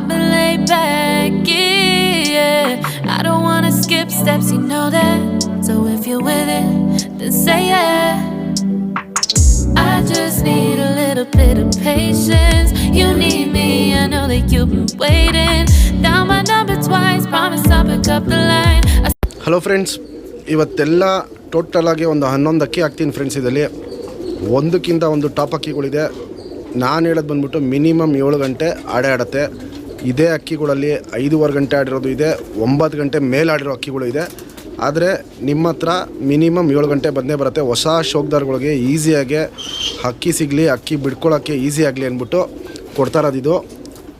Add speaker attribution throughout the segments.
Speaker 1: I've been laid back, yeah. I don't wanna skip steps, you know that. So if you're with it, then say yeah. I just need a little bit of patience. You need me, I know that you've been waiting. Down my number twice, promise I'll pick up the line.
Speaker 2: Hello friends ಇವತ್ತೆಲ್ಲ ಟೋಟಲಾಗಿ ಒಂದು ಹನ್ನೊಂದು ಅಕ್ಕಿ ಹಾಕ್ತೀನಿ friends ಇದರಲ್ಲಿ ಒಂದಕ್ಕಿಂತ ಒಂದು top ಅಕ್ಕಿಗಳಿದೆ ನಾನು ಹೇಳೋದು ಬಂದ್ಬಿಟ್ಟು ಮಿನಿಮಮ್ ಏಳು ಗಂಟೆ ಆಡೇ ಆಡುತ್ತೆ ಇದೇ ಅಕ್ಕಿಗಳಲ್ಲಿ ಐದೂವರೆ ಗಂಟೆ ಆಡಿರೋದು ಇದೆ, ಒಂಬತ್ತು ಗಂಟೆ ಮೇಲಾಡಿರೋ ಅಕ್ಕಿಗಳು ಇದೆ. ಆದರೆ ನಿಮ್ಮ ಹತ್ರ ಮಿನಿಮಮ್ ಏಳು ಗಂಟೆ ಬಂದೇ ಬರುತ್ತೆ. ಹೊಸ ಶೋಕ್ದಾರ್ಗಳಿಗೆ ಈಸಿಯಾಗಿ ಅಕ್ಕಿ ಸಿಗಲಿ ಅಕ್ಕಿ ಬಿಡ್ಕೊಳ್ಳೋಕ್ಕೆ ಈಸಿ ಆಗಲಿ ಅಂದ್ಬಿಟ್ಟು ಕೊಡ್ತಾ ಇರೋದಿದು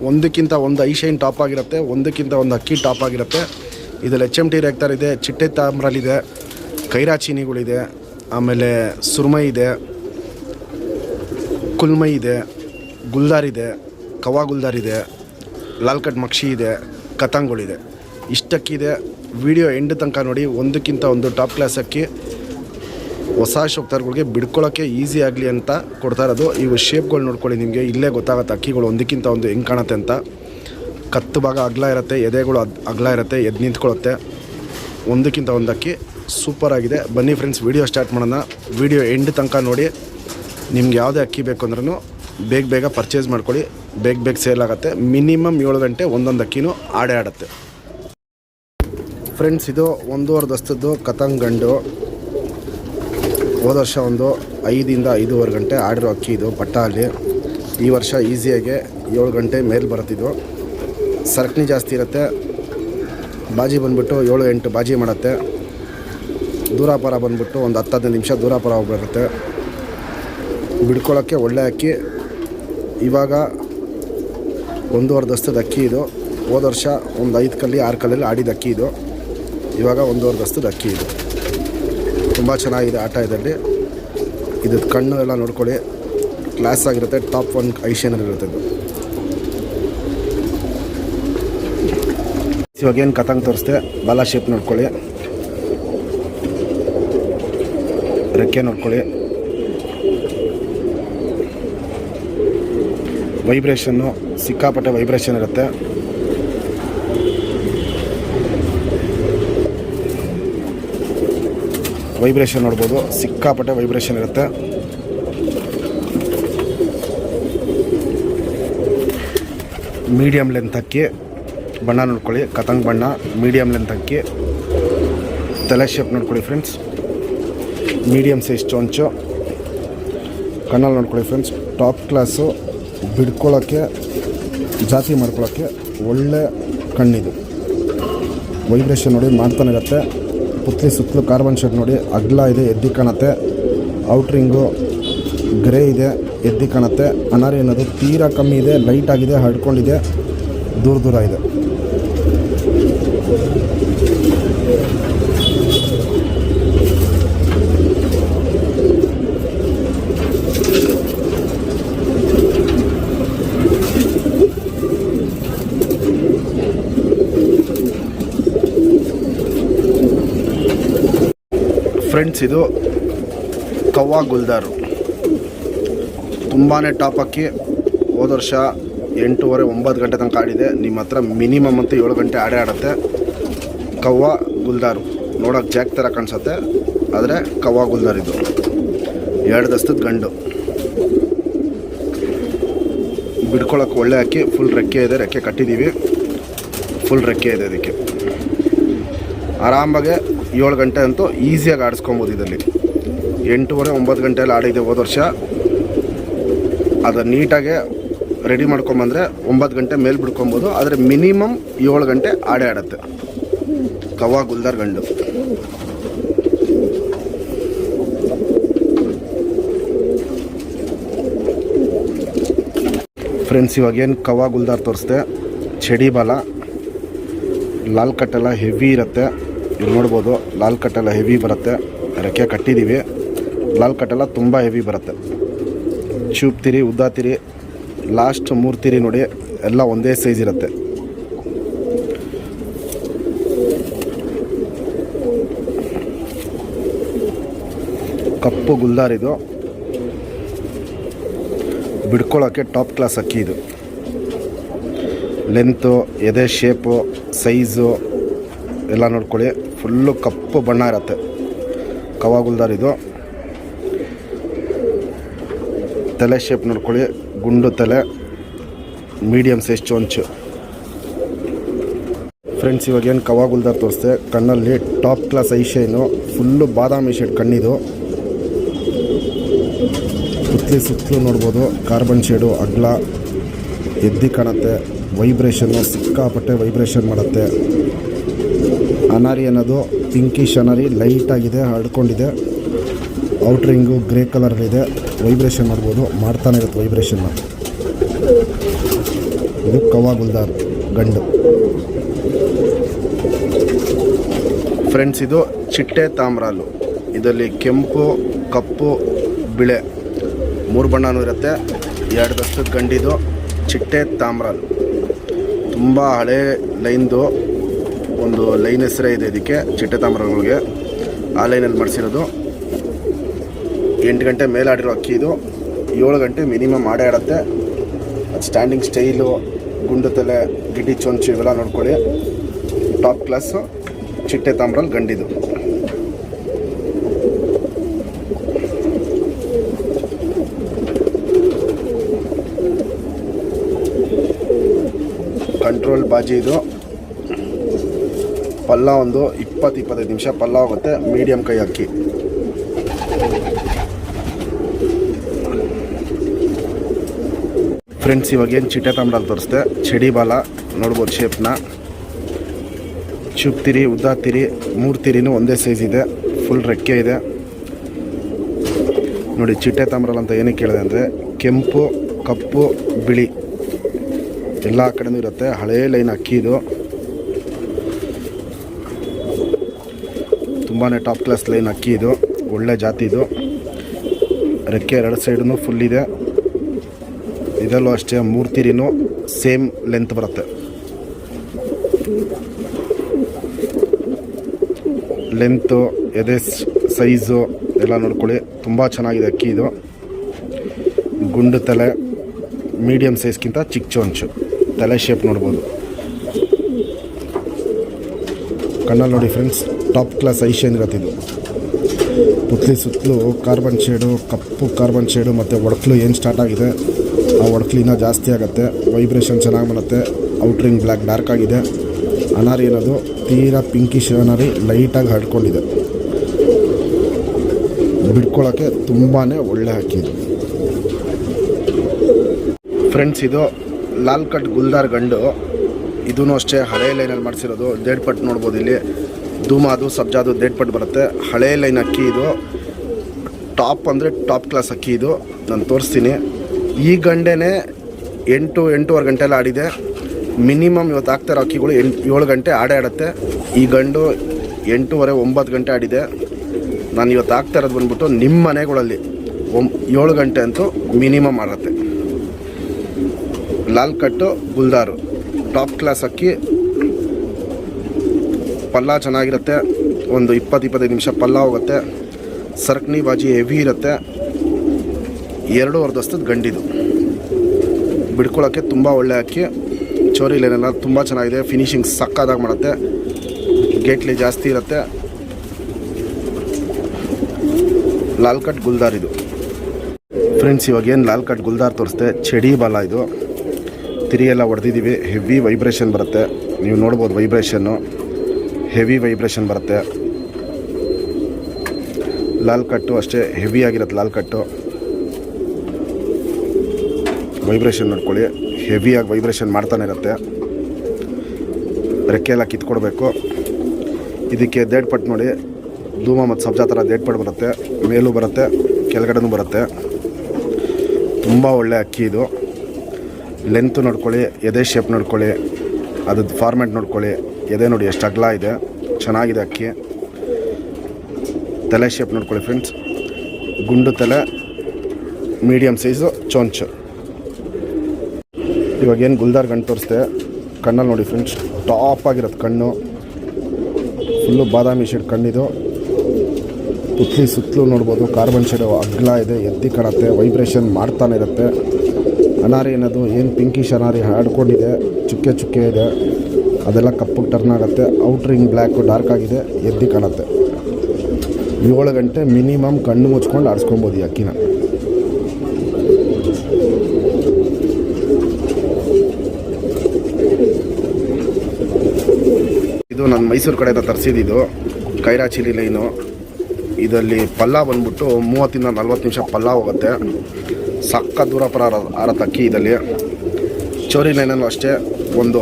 Speaker 2: ಒಂದಕ್ಕಿಂತ ಒಂದು ಐಶೈನ್ ಟಾಪ್ ಆಗಿರುತ್ತೆ, ಒಂದಕ್ಕಿಂತ ಒಂದು ಅಕ್ಕಿ ಟಾಪ್ ಆಗಿರುತ್ತೆ. ಇದರಲ್ಲಿ ಎಚ್ ಎಂ ಟಿ ರೆಕ್ಟರ್ ಇದೆ, ಚಿಟ್ಟೆ ತಾಮ್ರಲ್ಲಿದೆ ಕೈರಾ ಚೀನಿಗಳಿದೆ ಆಮೇಲೆ ಸುರ್ಮೈ ಇದೆ, ಕುಲ್ಮೈ ಇದೆ, ಗುಲ್ದಾರ್ ಇದೆ, ಕವಾ ಗುಲ್ದಾರ್ ಇದೆ. ಲಾಲ್ ಕಟ್ ಮಕ್ಷಿ ಇದೆ ಕತಂಗಳಿದೆ ಇಷ್ಟಕ್ಕಿದೆ ವಿಡಿಯೋ ಎಂಡ್ ತನಕ ನೋಡಿ, ಒಂದಕ್ಕಿಂತ ಒಂದು ಟಾಪ್ ಕ್ಲಾಸ್ ಅಕ್ಕಿ ಹೊಸ ಶೋಕ್ತಾರ್ಗಳಿಗೆ ಬಿಡ್ಕೊಳ್ಳೋಕ್ಕೆ ಈಸಿ ಆಗಲಿ ಅಂತ ಕೊಡ್ತಾ ಇರೋದು. ಇವು ಶೇಪ್ಗಳು ನೋಡ್ಕೊಳ್ಳಿ ನಿಮಗೆ, ಇಲ್ಲೇ ಗೊತ್ತಾಗುತ್ತೆ ಅಕ್ಕಿಗಳು ಒಂದಕ್ಕಿಂತ ಒಂದು ಹೆಂಗೆ ಕಾಣುತ್ತೆ ಅಂತ. ಕತ್ತು ಭಾಗ ಅಗಲ ಇರುತ್ತೆ, ಎದೆಗಳು ಅದು ಅಗಲ ಇರುತ್ತೆ ಎದ್ದು ನಿಂತ್ಕೊಳ್ಳುತ್ತೆ ಒಂದಕ್ಕಿಂತ ಒಂದು ಅಕ್ಕಿ ಸೂಪರ್ ಆಗಿದೆ. ಬನ್ನಿ ಫ್ರೆಂಡ್ಸ್, ವಿಡಿಯೋ ಸ್ಟಾರ್ಟ್ ಮಾಡೋಣ. ವಿಡಿಯೋ ಎಂಡ್ ತನಕ ನೋಡಿ, ನಿಮ್ಗೆ ಯಾವುದೇ ಅಕ್ಕಿ ಬೇಕು ಅಂದ್ರೂ ಬೇಗ ಬೇಗ ಪರ್ಚೇಸ್ ಮಾಡ್ಕೊಳ್ಳಿ. ಬೇಗ ಬೇಗ ಸೇಲ್ ಆಗುತ್ತೆ. ಮಿನಿಮಮ್ ಏಳು ಗಂಟೆ ಒಂದೊಂದು ಅಕ್ಕಿನೂ ಆಡೇ ಆಡುತ್ತೆ. ಫ್ರೆಂಡ್ಸ್, ಇದು ಒಂದೂವರೆ ದಸ್ತದ್ದು ಕತಂಗ್ ಗಂಡು. ಹೋದ ವರ್ಷ ಒಂದು ಐದಿಂದ ಐದೂವರೆ ಗಂಟೆ ಆಡಿರೋ ಅಕ್ಕಿ ಇದು, ಪಟ್ಟಾಲಿ. ಈ ವರ್ಷ ಈಸಿಯಾಗೆ ಏಳು ಗಂಟೆ ಮೇಲೆ ಬರುತ್ತಿದ್ದು. ಸರಕಣಿ ಜಾಸ್ತಿ ಇರುತ್ತೆ. ಬಾಜಿ ಬಂದ್ಬಿಟ್ಟು ಏಳು ಎಂಟು ಬಾಜಿ ಮಾಡುತ್ತೆ. ದೂರಾಪರ ಬಂದ್ಬಿಟ್ಟು ಒಂದು ಹತ್ತು ಹದಿನೈದು ನಿಮಿಷ ದೂರಾಪರ ಹೋಗ್ಬಿಡುತ್ತೆ. ಬಿಡ್ಕೊಳ್ಳೋಕ್ಕೆ ಒಳ್ಳೆ ಅಕ್ಕಿ. ಇವಾಗ ಒಂದೂವರೆ ದಸ್ತದ ಅಕ್ಕಿ ಇದು. ಹೋದ ವರ್ಷ ಒಂದು ಐದು ಕಲ್ಲಿ, ಆರು ಕಲ್ಲಲ್ಲಿ ಆಡಿದ ಅಕ್ಕಿ ಇದು. ಇವಾಗ ಒಂದೂವರೆ ದಸ್ತದ ಅಕ್ಕಿ ಇದು. ತುಂಬ ಚೆನ್ನಾಗಿದೆ ಆಟ ಇದರಲ್ಲಿ. ಇದು ಕಣ್ಣು ಎಲ್ಲ ನೋಡ್ಕೊಳ್ಳಿ. ಕ್ಲಾಸ್ ಆಗಿರುತ್ತೆ ಟಾಪ್ ಒನ್ ಐಶಿಯನಲ್ಲಿ ಇರುತ್ತೆ ಇದು. ಇವಾಗ ಏನು ಕತಂಗ್ ತೋರಿಸ್ದೆ, ಬಾಲಾ ಶೇಪ್ ನೋಡ್ಕೊಳ್ಳಿ. ರೆಕ್ಕೆ ನೋಡ್ಕೊಳ್ಳಿ. ವೈಬ್ರೇಷನ್ನು ಸಿಕ್ಕಾಪಟ್ಟೆ ವೈಬ್ರೇಷನ್ ಇರುತ್ತೆ. ವೈಬ್ರೇಷನ್ ನೋಡ್ಬೋದು, ಸಿಕ್ಕಾಪಟ್ಟೆ ವೈಬ್ರೇಷನ್ ಇರುತ್ತೆ. ಮೀಡಿಯಮ್ ಲೆಂತ್ ಅಕ್ಕಿ, ಬಣ್ಣ ನೋಡ್ಕೊಳ್ಳಿ ಕತಂಗ್ ಬಣ್ಣ ಮೀಡಿಯಂ ಲೆಂತ್ ಅಕ್ಕಿ. ತಲೆ ಶೇಪ್ ನೋಡ್ಕೊಳ್ಳಿ ಫ್ರೆಂಡ್ಸ್ ಮೀಡಿಯಮ್ ಸೈಜ್ ಚೊಂಚು. ಕಣ್ಣಲ್ಲಿ ನೋಡ್ಕೊಳ್ಳಿ ಫ್ರೆಂಡ್ಸ್ ಟಾಪ್ ಕ್ಲಾಸು ಬಿಡ್ಕೊಳ್ಳೋಕ್ಕೆ ಜಾತಿ ಮಾಡ್ಕೊಳ್ಳೋಕ್ಕೆ ಒಳ್ಳೆ ಕಣ್ಣಿದು. ವೈಬ್ರೇಷನ್ ನೋಡಿ ಮಾಡ್ತಾನೆ ಇರುತ್ತೆ ಪುತ್ಲಿ ಸುತ್ತಲೂ ಕಾರ್ಬನ್ ಶೇಡ್ ನೋಡಿ ಅಗ್ಲ ಇದೆ, ಎದ್ದಿ ಕಾಣುತ್ತೆ. ಔಟ್ರಿಂಗು ಗ್ರೇ ಇದೆ, ಎದ್ದಿ ಕಾಣುತ್ತೆ. ಅನಾರಿ ಅನ್ನೋದು ತೀರಾ ಕಮ್ಮಿ ಇದೆ ಲೈಟ್ ಆಗಿದೆ, ಹರ್ಡ್ಕೊಂಡಿದೆ, ದೂರ ದೂರ ಇದೆ. ಫ್ರೆಂಡ್ಸ್, ಇದು ಕವ್ವಾ ಗುಲ್ದಾರು. ತುಂಬಾ ಟಾಪ್ ಹಾಕಿ ಹೋದ ವರ್ಷ ಎಂಟೂವರೆ ಒಂಬತ್ತು ಗಂಟೆ ತನಕ ಆಡಿದೆ. ನಿಮ್ಮ ಹತ್ರ ಮಿನಿಮಮ್ ಅಂತ ಏಳು ಗಂಟೆ ಆಡೇ ಆಡುತ್ತೆ. ಕವ್ವಾ ಗುಲ್ದಾರು. ನೋಡೋಕೆ ಜಾಕ್ ಥರ ಕಾಣಿಸುತ್ತೆ, ಆದರೆ ಕವ್ವಾ ಗುಲ್ದಾರ್ ಇದು. ಎರಡು ದಸ್ತದ ಗಂಡು. ಬಿಡ್ಕೊಳ್ಳೋಕೆ ಒಳ್ಳೆ ಹಾಕಿ ಫುಲ್ ರೆಕ್ಕೆ ಇದೆ, ರೆಕ್ಕೆ ಕಟ್ಟಿದ್ದೀವಿ ಫುಲ್ ರೆಕ್ಕೆ ಇದೆ ಅದಕ್ಕೆ ಆರಾಮಾಗೆ ಏಳು ಗಂಟೆ ಅಂತೂ ಈಸಿಯಾಗಿ ಆಡಿಸ್ಕೊಬೋದು ಇದರಲ್ಲಿ. ಎಂಟೂವರೆ, ಒಂಬತ್ತು ಗಂಟೆಯಲ್ಲಿ ಆಡಿದ್ದೆ ಹೋದ ವರ್ಷ. ಅದು ನೀಟಾಗೆ ರೆಡಿ ಮಾಡ್ಕೊಂಬಂದರೆ ಒಂಬತ್ತು ಗಂಟೆ ಮೇಲೆ ಬಿಡ್ಕೊಬೋದು. ಆದರೆ ಮಿನಿಮಮ್ ಏಳು ಗಂಟೆ ಆಡೇ ಆಡುತ್ತೆ. ಕವಾ ಗುಲ್ದಾರ್, ಗಂಡು. ಫ್ರೆಂಡ್ಸ್ ಇವಾಗ ಏನು ಕವಾ ಗುಲ್ದಾರ್ ತೋರಿಸ್ದೆ? ಚಡಿ ಬಾಲ. ಲಾಲ್ ಕಟ್ಟೆಲ್ಲ ಹೆವಿ ಇರುತ್ತೆ. ಇಲ್ಲಿ ನೋಡ್ಬೋದು, ಲಾಲ್ ಕಟ್ಟೆಲ್ಲ ಹೆವಿ ಬರುತ್ತೆ. ರೆಕ್ಕೆ ಕಟ್ಟಿದ್ದೀವಿ ಲಾಲ್ ಕಟ್ಟೆಲ್ಲ ತುಂಬ ಹೆವಿ ಬರುತ್ತೆ. ಚೂಪ್ ತಿರಿ, ಉದ್ದ ತಿರಿ ಲಾಸ್ಟ್ ಮೂರು ತಿರಿ ನೋಡಿ, ಎಲ್ಲ ಒಂದೇ ಸೈಜ್ ಇರುತ್ತೆ. ಕಪ್ಪು ಗುಲ್ದಾರ್ ಇದು. ಬಿಡ್ಕೊಳ್ಳೋಕ್ಕೆ ಟಾಪ್ ಕ್ಲಾಸ್ ಅಕ್ಕಿ ಇದು. ಲೆಂತು ಎದೆ ಶೇಪು ಸೈಜು ಎಲ್ಲ ನೋಡ್ಕೊಳ್ಳಿ. ಫುಲ್ಲು ಕಪ್ಪು ಬಣ್ಣ ಇರುತ್ತೆ. ಕವಾಗುಲ್ದಾರ್ ಇದು. ತಲೆ ಶೇಪ್ ನೋಡ್ಕೊಳ್ಳಿ, ಗುಂಡು ತಲೆ ಮೀಡಿಯಮ್ ಸೈಜ್ ಚೊಂಚು. ಫ್ರೆಂಡ್ಸ್ ಇವಾಗ ಏನು ಕವಾಗುಲ್ದಾರ್ ತೋರಿಸ್ತೆ ಕಣ್ಣಲ್ಲಿ top class eye shine full ಬಾದಾಮಿ ಶೇಡ್ ಕಣ್ಣಿದು. ಸುತ್ತಲಿ ಸುತ್ತಲೂ ನೋಡ್ಬೋದು ಕಾರ್ಬನ್ ಶೇಡು ಅಗ್ಲ, ಎದ್ದಿ ಕಾಣುತ್ತೆ ವೈಬ್ರೇಷನ್ನು ಸಿಕ್ಕಾಪಟ್ಟೆ ವೈಬ್ರೇಷನ್ ಮಾಡುತ್ತೆ. ಅನಾರಿ ಅನ್ನೋದು ಪಿಂಕಿಶ್ ಅನಾರಿ ಲೈಟಾಗಿದೆ ಹರಡ್ಕೊಂಡಿದೆ. ಔಟ್ರಿಂಗು ಗ್ರೇ ಕಲರಲ್ಲಿದೆ ವೈಬ್ರೇಷನ್ ಮಾಡ್ಬೋದು. ಮಾಡ್ತಾನೆ ಇರುತ್ತೆ ವೈಬ್ರೇಷನ್ನ ಇದು ಕವಾ ಗುಲ್ದಾರ್ ಗಂಡು. ಫ್ರೆಂಡ್ಸ್ ಇದು ಚಿಟ್ಟೆ ತಾಮ್ರಾಲು. ಇದರಲ್ಲಿ ಕೆಂಪು, ಕಪ್ಪು, ಬಿಳೆ ಮೂರು ಬಣ್ಣನೂ ಇರುತ್ತೆ. ಎರಡು ದಷ್ಟು ಗಂಡಿದು ಚಿಟ್ಟೆ ತಾಮ್ರಾಲು. ತುಂಬ ಹಳೆ ಲೈನ್ದು ಒಂದು ಲೈನ್ ಹೆಸರೇ ಇದೆ ಇದಕ್ಕೆ ಚಿಟ್ಟೆ ತಾಮ್ರಗಳಿಗೆ ಆ ಲೈನಲ್ಲಿ ಮಾಡಿಸಿರೋದು. ಎಂಟು ಗಂಟೆ ಮೇಲಾಡಿರೋ ಅಕ್ಕಿ ಇದು. ಏಳು ಗಂಟೆ ಮಿನಿಮಮ್ ಆಡೇ ಆಡುತ್ತೆ ಸ್ಟ್ಯಾಂಡಿಂಗ್ ಸ್ಟೈಲು ಗುಂಡು ತಲೆ, ಗಿಡ್ಡಿ ಚೊಂಚು ಇವೆಲ್ಲ ನೋಡ್ಕೊಳ್ಳಿ. ಟಾಪ್ ಕ್ಲಾಸು ಚಿಟ್ಟೆ ತಾಮ್ರಲ್ ಗಂಡಿದು. ಕಂಟ್ರೋಲ್ ಬಾಜಿ ಇದು. ಪಲ್ಲ ಒಂದು ಇಪ್ಪತ್ತು ಇಪ್ಪತ್ತೈದು ನಿಮಿಷ ಪಲ್ಲ ಹೋಗುತ್ತೆ. ಮೀಡಿಯಂ ಕೈ ಅಕ್ಕಿ. ಫ್ರೆಂಡ್ಸ್ ಇವಾಗ ಏನು ಚಿಟ್ಟೆ ತಾಮ್ರಲ್ಲಿ ತೋರಿಸ್ದೆ? ಚಡಿ ಬಾಲ, ನೋಡ್ಬೋದು ಶೇಪ್ನ ಚುಪ್ತಿರಿ ಉದ್ದ ತಿರಿ ಮೂರು ತಿರಿನೂ ಒಂದೇ ಸೈಜ್ ಇದೆ. ಫುಲ್ ರೆಕ್ಕೆ ಇದೆ. ನೋಡಿ, ಚಿಟ್ಟೆ ತಾಮ್ರಲ್ ಅಂತ ಏನಕ್ಕೆ ಕೇಳಿದೆ ಅಂದರೆ ಕೆಂಪು, ಕಪ್ಪು, ಬಿಳಿ. ಎಲ್ಲ ಕಡೆನೂ ಇರುತ್ತೆ. ಹಳೇ ಲೈನ್ ಅಕ್ಕಿ ಇದು. ತುಂಬಾ ಟಾಪ್ ಕ್ಲಾಸ್ ಲೈನ್ ಅಕ್ಕಿ ಇದು. ಒಳ್ಳೆ ಜಾತಿ ಇದು. ರೆಕ್ಕೆ ಎರಡು ಸೈಡೂ ಫುಲ್ ಇದೆ. ಇದರಲ್ಲೂ ಅಷ್ಟೇ ಮೂರು ತಿರಿನೂ ಸೇಮ್ ಲೆಂತ್ ಬರುತ್ತೆ. ಲೆಂತು ಎದೆ ಸೈಜು ಎಲ್ಲ ನೋಡ್ಕೊಳ್ಳಿ. ತುಂಬ ಚೆನ್ನಾಗಿದೆ ಅಕ್ಕಿ ಇದು. ಗುಂಡು ತಲೆ ಮೀಡಿಯಮ್ ಸೈಜ್ಗಿಂತ ಚಿಕ್ಕ ಚೊಂಚು ತಲೆ ಶೇಪ್ ನೋಡ್ಬೋದು. ಕಣ್ಣಲ್ಲಿ ನೋಡಿ ಫ್ರೆಂಡ್ಸ್ ಟಾಪ್ ಕ್ಲಾಸ್ ಐಷನ್ ಇರತ್ತಿದ್ದು ಪುತ್ಲಿ ಸುತ್ತಲೂ ಕಾರ್ಬನ್ ಶೇಡು, ಕಪ್ಪು ಕಾರ್ಬನ್ ಶೇಡು ಮತ್ತು ಒಡಕ್ಲು ಏನು ಸ್ಟಾರ್ಟ್ ಆಗಿದೆ, ಆ ಒಡಕ್ಲು ಇನ್ನೂ ಜಾಸ್ತಿ ಆಗುತ್ತೆ. ವೈಬ್ರೇಷನ್ ಚೆನ್ನಾಗಿ ಬರುತ್ತೆ. ಔಟ್ರಿಂಗ್ ಬ್ಲ್ಯಾಕ್ ಡಾರ್ಕ್ ಆಗಿದೆ. ಅನಾರಿ ಅನ್ನೋದು ತೀರಾ ಪಿಂಕಿಶ್ ಅನಾರಿ ಲೈಟಾಗಿ ಹರಡ್ಕೊಂಡಿದೆ ಬಿಡ್ಕೊಳ್ಳೋಕ್ಕೆ ತುಂಬಾ ಒಳ್ಳೆ ಹಾಕಿದೆ ಫ್ರೆಂಡ್ಸ್ ಇದು ಲಾಲ್ ಕಟ್ ಗುಲ್ದಾರ್ ಗಂಡು. ಇದೂ ಅಷ್ಟೇ ಹಳೆ ಲೈನಲ್ಲಿ ಮಾಡಿಸಿರೋದು. ಜೇಡ್ಪಟ್ಟು ನೋಡ್ಬೋದು ಇಲ್ಲಿ. ಧೂಮಾದು ಸಬ್ಜಾದು ದೇಟ್ಪಟ್ಟು ಬರುತ್ತೆ. ಹಳೆ ಲೈನ್ ಅಕ್ಕಿ ಇದು. ಟಾಪ್ ಅಂದರೆ ಟಾಪ್ ಕ್ಲಾಸ್ ಅಕ್ಕಿ ಇದು. ನಾನು ತೋರಿಸ್ತೀನಿ. ಈ ಗಂಡೆನೇ ಎಂಟು, ಎಂಟೂವರೆ ಗಂಟೆಲ್ಲ ಆಡಿದೆ. ಮಿನಿಮಮ್ ಇವತ್ತು ಆಗ್ತಾ ಇರೋ ಅಕ್ಕಿಗಳು ಎಂಟು, ಏಳು ಗಂಟೆ ಆಡೇ ಆಡುತ್ತೆ. ಈ ಗಂಡು ಎಂಟೂವರೆ, ಒಂಬತ್ತು ಗಂಟೆ ಆಡಿದೆ. ನಾನು ಇವತ್ತು ಆಗ್ತಾ ಇರೋದು ಬಂದ್ಬಿಟ್ಟು ನಿಮ್ಮ ಮನೆಗಳಲ್ಲಿ ಒಂ, ಏಳು ಗಂಟೆ ಅಂತೂ ಮಿನಿಮಮ್ ಆಡುತ್ತೆ. ಲಾಲ್ ಕಟ್ಟು, ಗುಲ್ದಾರು. ಟಾಪ್ ಕ್ಲಾಸ್ ಅಕ್ಕಿ ಪಲ್ಲ ಚೆನ್ನಾಗಿರುತ್ತೆ. ಒಂದು ಇಪ್ಪತ್ತು, ಇಪ್ಪತ್ತೈದು ನಿಮಿಷ ಪಲ್ಲ ಹೋಗುತ್ತೆ. ಸರ್ಕನಿ ಬಾಜಿ ಹೆವಿ ಇರುತ್ತೆ. ಎರಡೂವರೆ ದಸ್ತದ ಗಂಡಿದು. ಬಿಡ್ಕೊಳ್ಳೋಕ್ಕೆ ತುಂಬ ಒಳ್ಳೆ ಅಕ್ಕಿ. ಚೋರಿ ಲೈನೆಲ್ಲ ತುಂಬ ಚೆನ್ನಾಗಿದೆ. ಫಿನಿಶಿಂಗ್ ಸಕ್ಕದಾಗಿ ಮಾಡುತ್ತೆ. ಗೇಟ್ಲಿ ಜಾಸ್ತಿ ಇರುತ್ತೆ. ಲಾಲ್ಕಟ್ ಗುಲ್ದಾರ್ ಇದು. ಫ್ರೆಂಡ್ಸ್, ಇವಾಗ ಏನು ಲಾಲ್ಕಟ್ ಗುಲ್ದಾರ್ ತೋರಿಸ್ದೆ? ಚಡಿ ಬಾಲ ಇದು. ತಿರಿ ಎಲ್ಲ ಹೊಡೆದಿದ್ದೀವಿ ಹೆವಿ ವೈಬ್ರೇಷನ್ ಬರುತ್ತೆ. ನೀವು ನೋಡ್ಬೋದು ವೈಬ್ರೇಷನ್ನು. ಹೆವಿ ವೈಬ್ರೇಷನ್ ಬರುತ್ತೆ. ಲಾಲ್ ಕಟ್ಟು ಅಷ್ಟೇ ಹೆವಿ ಆಗಿರುತ್ತೆ ಲಾಲ್ ಕಟ್ಟು. ವೈಬ್ರೇಷನ್ ನೋಡ್ಕೊಳ್ಳಿ. ಹೆವಿಯಾಗಿ ವೈಬ್ರೇಷನ್ ಮಾಡ್ತಾನೆ ಇರುತ್ತೆ. ರೆಕ್ಕೆ ಎಲ್ಲ ಕಿತ್ಕೊಡ್ಬೇಕು. ಇದಕ್ಕೆ ದೇಡ್ ಪಟ್ಟು ನೋಡಿ. ಧೂಮ ಮತ್ತು ಸಬ್ಜಾ ಥರ ದೇಡ್ ಬರುತ್ತೆ. ಮೇಲೂ ಬರುತ್ತೆ, ಕೆಳಗಡೆನೂ ಬರುತ್ತೆ. ತುಂಬ ಒಳ್ಳೆ ಅಕ್ಕಿ ಇದು. ಲೆಂತ್ ನೋಡ್ಕೊಳ್ಳಿ, ಎದೆ ಶೇಪ್ ನೋಡ್ಕೊಳ್ಳಿ. ಅದ್ರದ್ದು ಫಾರ್ಮೆಟ್ ನೋಡ್ಕೊಳ್ಳಿ. ಎದೆ ನೋಡಿ ಎಷ್ಟು ಅಗಲ ಇದೆ. ಚೆನ್ನಾಗಿದೆ ಅಕ್ಕಿ. ತಲೆ ಶೇಪ್ ನೋಡ್ಕೊಳ್ಳಿ ಫ್ರೆಂಡ್ಸ್ ಗುಂಡು ತಲೆ ಮೀಡಿಯಮ್ ಸೈಜು ಚೊಂಚು. ಇವಾಗ ಏನು ಗುಲ್ದಾರ್ ಗಂಟು ತೋರಿಸ್ದೆ ಕಣ್ಣಲ್ಲಿ ನೋಡಿ ಫ್ರೆಂಡ್ಸ್ ಟಾಪ್ ಆಗಿರೋದು ಕಣ್ಣು. ಫುಲ್ಲು ಬಾದಾಮಿ ಶೇಡ್ ಕಣ್ಣಿದು. ಪುತ್ಲಿ ಸುತ್ತಲೂ ನೋಡ್ಬೋದು ಕಾರ್ಬನ್ ಶೇಡ್ ಅಗ್ಲ ಇದೆ, ಎತ್ತಿ ಕಾಣುತ್ತೆ ವೈಬ್ರೇಷನ್ ಮಾಡ್ತಾನೆ ಇರುತ್ತೆ. ಅನಾರಿ ಅನ್ನೋದು, ಏನು ಪಿಂಕಿಶ್ ಅನಾರಿ ಹಾಡ್ಕೊಂಡಿದೆ, ಚುಕ್ಕೆ ಚುಕ್ಕೆ ಇದೆ. ಅದೆಲ್ಲ ಕಪ್ಪಗೆ ಟರ್ನ್ ಆಗುತ್ತೆ. ಔಟ್ರಿಂಗ್ ಬ್ಲ್ಯಾಕು ಡಾರ್ಕ್ ಆಗಿದೆ. ಎದ್ದಿ ಕಾಣುತ್ತೆ. ಏಳು ಗಂಟೆ ಮಿನಿಮಮ್ ಕಣ್ಣು ಮುಚ್ಕೊಂಡು ಆಡಿಸ್ಕೊಬೋದು ಈ ಅಕ್ಕಿನ. ಇದು ನಾನು ಮೈಸೂರು ಕಡೆಯಿಂದ ತರಿಸಿದ್ದು ಕೈರಾ ಚಿಲ್ಲಿ ಲೈನು ಇದರಲ್ಲಿ ಪಲ್ಲ ಬಂದ್ಬಿಟ್ಟು ಮೂವತ್ತಿಂದ ನಲ್ವತ್ತು ನಿಮಿಷ ಪಲ್ಲ ಹೋಗುತ್ತೆ. ಸಕ್ಕ ದೂರ ಪರ ಅಕ್ಕಿ ಇದಲ್ಲಿ ಚೋರಿ ಲೈನಲ್ಲೂ ಅಷ್ಟೇ. ಒಂದು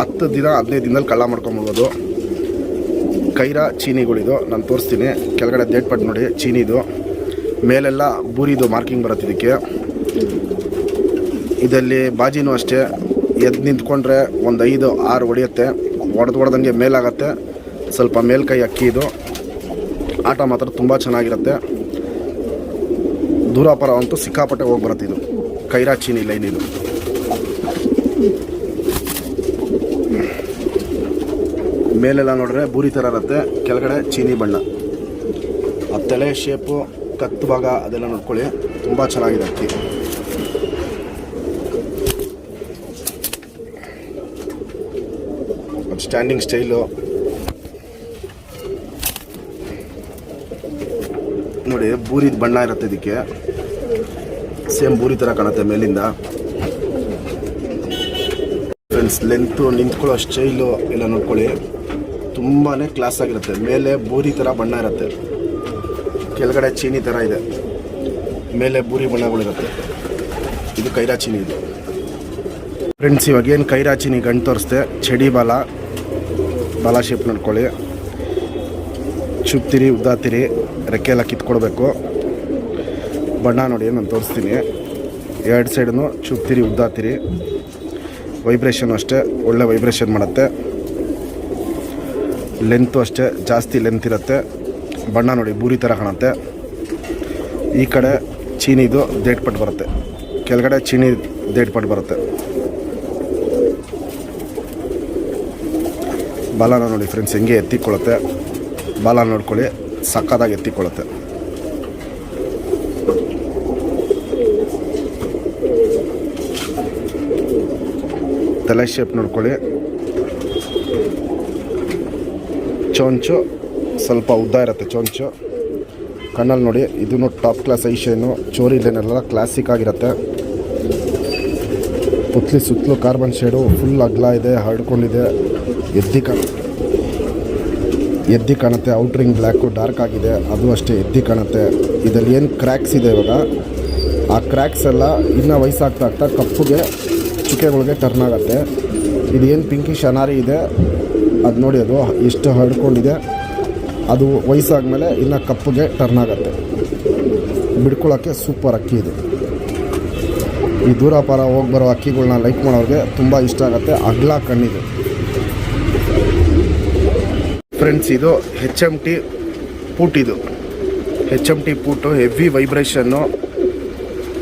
Speaker 2: ಹತ್ತು ದಿನ, ಹದಿನೈದು ದಿನದಲ್ಲಿ ಕಳ್ಳ ಮಾಡ್ಕೊಂಬೋದು ಕೈರಾ ಚೀನಿಗಳಿದು, ನಾನು ತೋರಿಸ್ತೀನಿ. ಕೆಳಗಡೆ ಡೇಟ್ ಪಟ್ಟು ನೋಡಿ, ಚೀನಿದು. ಮೇಲೆಲ್ಲ ಬೂರಿದು ಮಾರ್ಕಿಂಗ್ ಬರುತ್ತೆ ಇದಕ್ಕೆ. ಇದರಲ್ಲಿ ಬಾಜಿನೂ ಅಷ್ಟೇ. ಎದ್ದು ನಿಂತ್ಕೊಂಡ್ರೆ ಒಂದು ಐದು, ಆರು ಹೊಡೆಯುತ್ತೆ. ಹೊಡೆದು ಹೊಡೆದಂಗೆ ಮೇಲಾಗತ್ತೆ. ಸ್ವಲ್ಪ ಮೇಲ್ಕೈ ಅಕ್ಕಿ ಇದು. ಆಟ ಮಾತ್ರ ತುಂಬ ಚೆನ್ನಾಗಿರುತ್ತೆ. ದೂರಾಪರ ಅಂತೂ ಸಿಕ್ಕಾಪಟ್ಟೆ ಹೋಗಿ ಬರುತ್ತೆ ಇದು. ಕೈರಾ ಚೀನಿ ಲೈನ್ ಇದು. ಮೇಲೆಲ್ಲ ನೋಡಿದ್ರೆ ಬೂರಿ ಥರ ಇರುತ್ತೆ. ಕೆಳಗಡೆ ಚೀನಿ ಬಣ್ಣ. ಆ ತಲೆ ಶೇಪು ಕತ್ತು ಭಾಗ ಅದೆಲ್ಲ ನೋಡ್ಕೊಳ್ಳಿ. ತುಂಬ ಚೆನ್ನಾಗಿದೆ ಅಕ್ಕಿ. ಸ್ಟ್ಯಾಂಡಿಂಗ್ ಸ್ಟೈಲು ನೋಡಿ ಬೂರಿದ ಬಣ್ಣ ಇರುತ್ತೆ ಇದಕ್ಕೆ. ಸೇಮ್ ಬೂರಿ ಥರ ಕಾಣುತ್ತೆ ಮೇಲಿಂದ. ಫ್ರೆಂಡ್ಸ್ ಲೆಂತು ನಿಂತ್ಕೊಳ್ಳೋ ಸ್ಟೈಲು ಎಲ್ಲ ನೋಡ್ಕೊಳ್ಳಿ. ತುಂಬಾ ಕ್ಲಾಸ್ ಆಗಿರುತ್ತೆ. ಮೇಲೆ ಬೂರಿ ಥರ ಬಣ್ಣ ಇರುತ್ತೆ. ಕೆಳಗಡೆ ಚೀನಿ ಥರ ಇದೆ. ಮೇಲೆ ಬೂರಿ ಬಣ್ಣಗಳಿರುತ್ತೆ ಇದು ಕೈರಾ ಚೀನಿ ಇದು. ಫ್ರೆಂಡ್ಸ್ ಇವಾಗ ಏನು ಕೈರಾ ಚೀನಿ ಗಂಟು ತೋರಿಸ್ದೆ? ಚಡಿ ಬಾಲ. ಬಾಲ ಶೇಪ್ ನೋಡ್ಕೊಳ್ಳಿ. ಚುಪ್ತಿರಿ, ಉದ್ದಾತಿರಿ. ರೆಕ್ಕೆ ಎಲ್ಲ ಕಿತ್ಕೊಡ್ಬೇಕು. ಬಣ್ಣ ನೋಡಿ ನಾನು ತೋರಿಸ್ತೀನಿ. ಎರಡು ಸೈಡನ್ನು ಚುಪ್ತಿರಿ, ಉದ್ದಾತಿರಿ. ವೈಬ್ರೇಷನ್ ಅಷ್ಟೇ. ಒಳ್ಳೆ ವೈಬ್ರೇಷನ್ ಮಾಡುತ್ತೆ. ಲೆಂತು ಅಷ್ಟೇ, ಜಾಸ್ತಿ ಲೆಂತ್ ಇರುತ್ತೆ. ಬಣ್ಣ ನೋಡಿ ಬೂರಿ ಥರ ಕಾಣುತ್ತೆ. ಈ ಕಡೆ ಚೀನಿದು ದೇಟ್ ಪಟ್ಟು ಬರುತ್ತೆ. ಕೆಳಗಡೆ ಚೀನಿ ದೇಟ್ ಪಟ್ಟು ಬರುತ್ತೆ. ಬಾಲನ ನೋಡಿ ಫ್ರೆಂಡ್ಸ್ ಹೆಂಗೆ ಎತ್ತಿಕೊಳ್ಳುತ್ತೆ. ಬಾಲ ನೋಡ್ಕೊಳ್ಳಿ ಸಕ್ಕದಾಗಿ ಎತ್ತಿಕೊಳ್ಳುತ್ತೆ. ತಲೆ ಶೇಪ್ ನೋಡ್ಕೊಳ್ಳಿ. ಚೊಂಚು. ಸ್ವಲ್ಪ ಉದ್ದ ಇರುತ್ತೆ ಚೊಂಚು. ಕಣ್ಣಲ್ಲಿ ನೋಡಿ ಇದನ್ನು ಟಾಪ್ ಕ್ಲಾಸ್ ಐಶೇನು ಚೋರಿ ಲೈನೆಲ್ಲ ಕ್ಲಾಸಿಕ್ ಆಗಿರುತ್ತೆ. ಪುತ್ಲಿ ಸುತ್ತಲೂ ಕಾರ್ಬನ್ ಶೇಡು ಫುಲ್ ಅಗ್ಲ ಇದೆ, ಹರಡ್ಕೊಂಡಿದೆ. ಎದ್ದಿ ಕಾಣ, ಎದ್ದಿ ಕಾಣುತ್ತೆ. ಔಟ್ರಿಂಗ್ ಬ್ಲ್ಯಾಕು ಡಾರ್ಕ್ ಆಗಿದೆ. ಅದು ಅಷ್ಟೇ ಎದ್ದಿ ಕಾಣುತ್ತೆ. ಇದರಲ್ಲಿ ಏನು ಕ್ರ್ಯಾಕ್ಸ್ ಇದೆ ಇವಾಗ? ಆ ಕ್ರ್ಯಾಕ್ಸ್ ಎಲ್ಲ ಇನ್ನೂ ವಯಸ್ಸಾಗ್ತಾ ಆಗ್ತಾ ಕಪ್ಪುಗೆ, ಚುಕ್ಕೆಗಳಿಗೆ ಟರ್ನ್ ಆಗುತ್ತೆ. ಇದು ಏನು ಪಿಂಕಿಶ್ ಅನಾರಿ ಇದೆ. ಅದು ನೋಡಿ ಅದು ಎಷ್ಟು ಹರಡ್ಕೊಂಡಿದೆ. ಅದು ವಯಸ್ಸಾದ್ಮೇಲೆ ಇನ್ನು ಕಪ್ಪಗೆ ಟರ್ನ್ ಆಗುತ್ತೆ. ಬಿಡ್ಕೊಳ್ಳೋಕ್ಕೆ ಸೂಪರ್ ಅಕ್ಕಿ ಇದು. ಈ ದೂರ ಪಾರ ಹೋಗಿ ಬರೋ ಅಕ್ಕಿಗಳನ್ನ ಲೈಕ್ ಮಾಡೋರಿಗೆ ತುಂಬ ಇಷ್ಟ ಆಗುತ್ತೆ. ಅಗ್ಲ ಕಣ್ಣಿದು. ಫ್ರೆಂಡ್ಸ್ ಇದು ಹೆಚ್ ಎಂ ಟಿ ಪೂಟಿದು ಹೆಚ್ ಎಂ ಟಿ ಪೂಟು ಹೆವಿ ವೈಬ್ರೇಷನ್ನು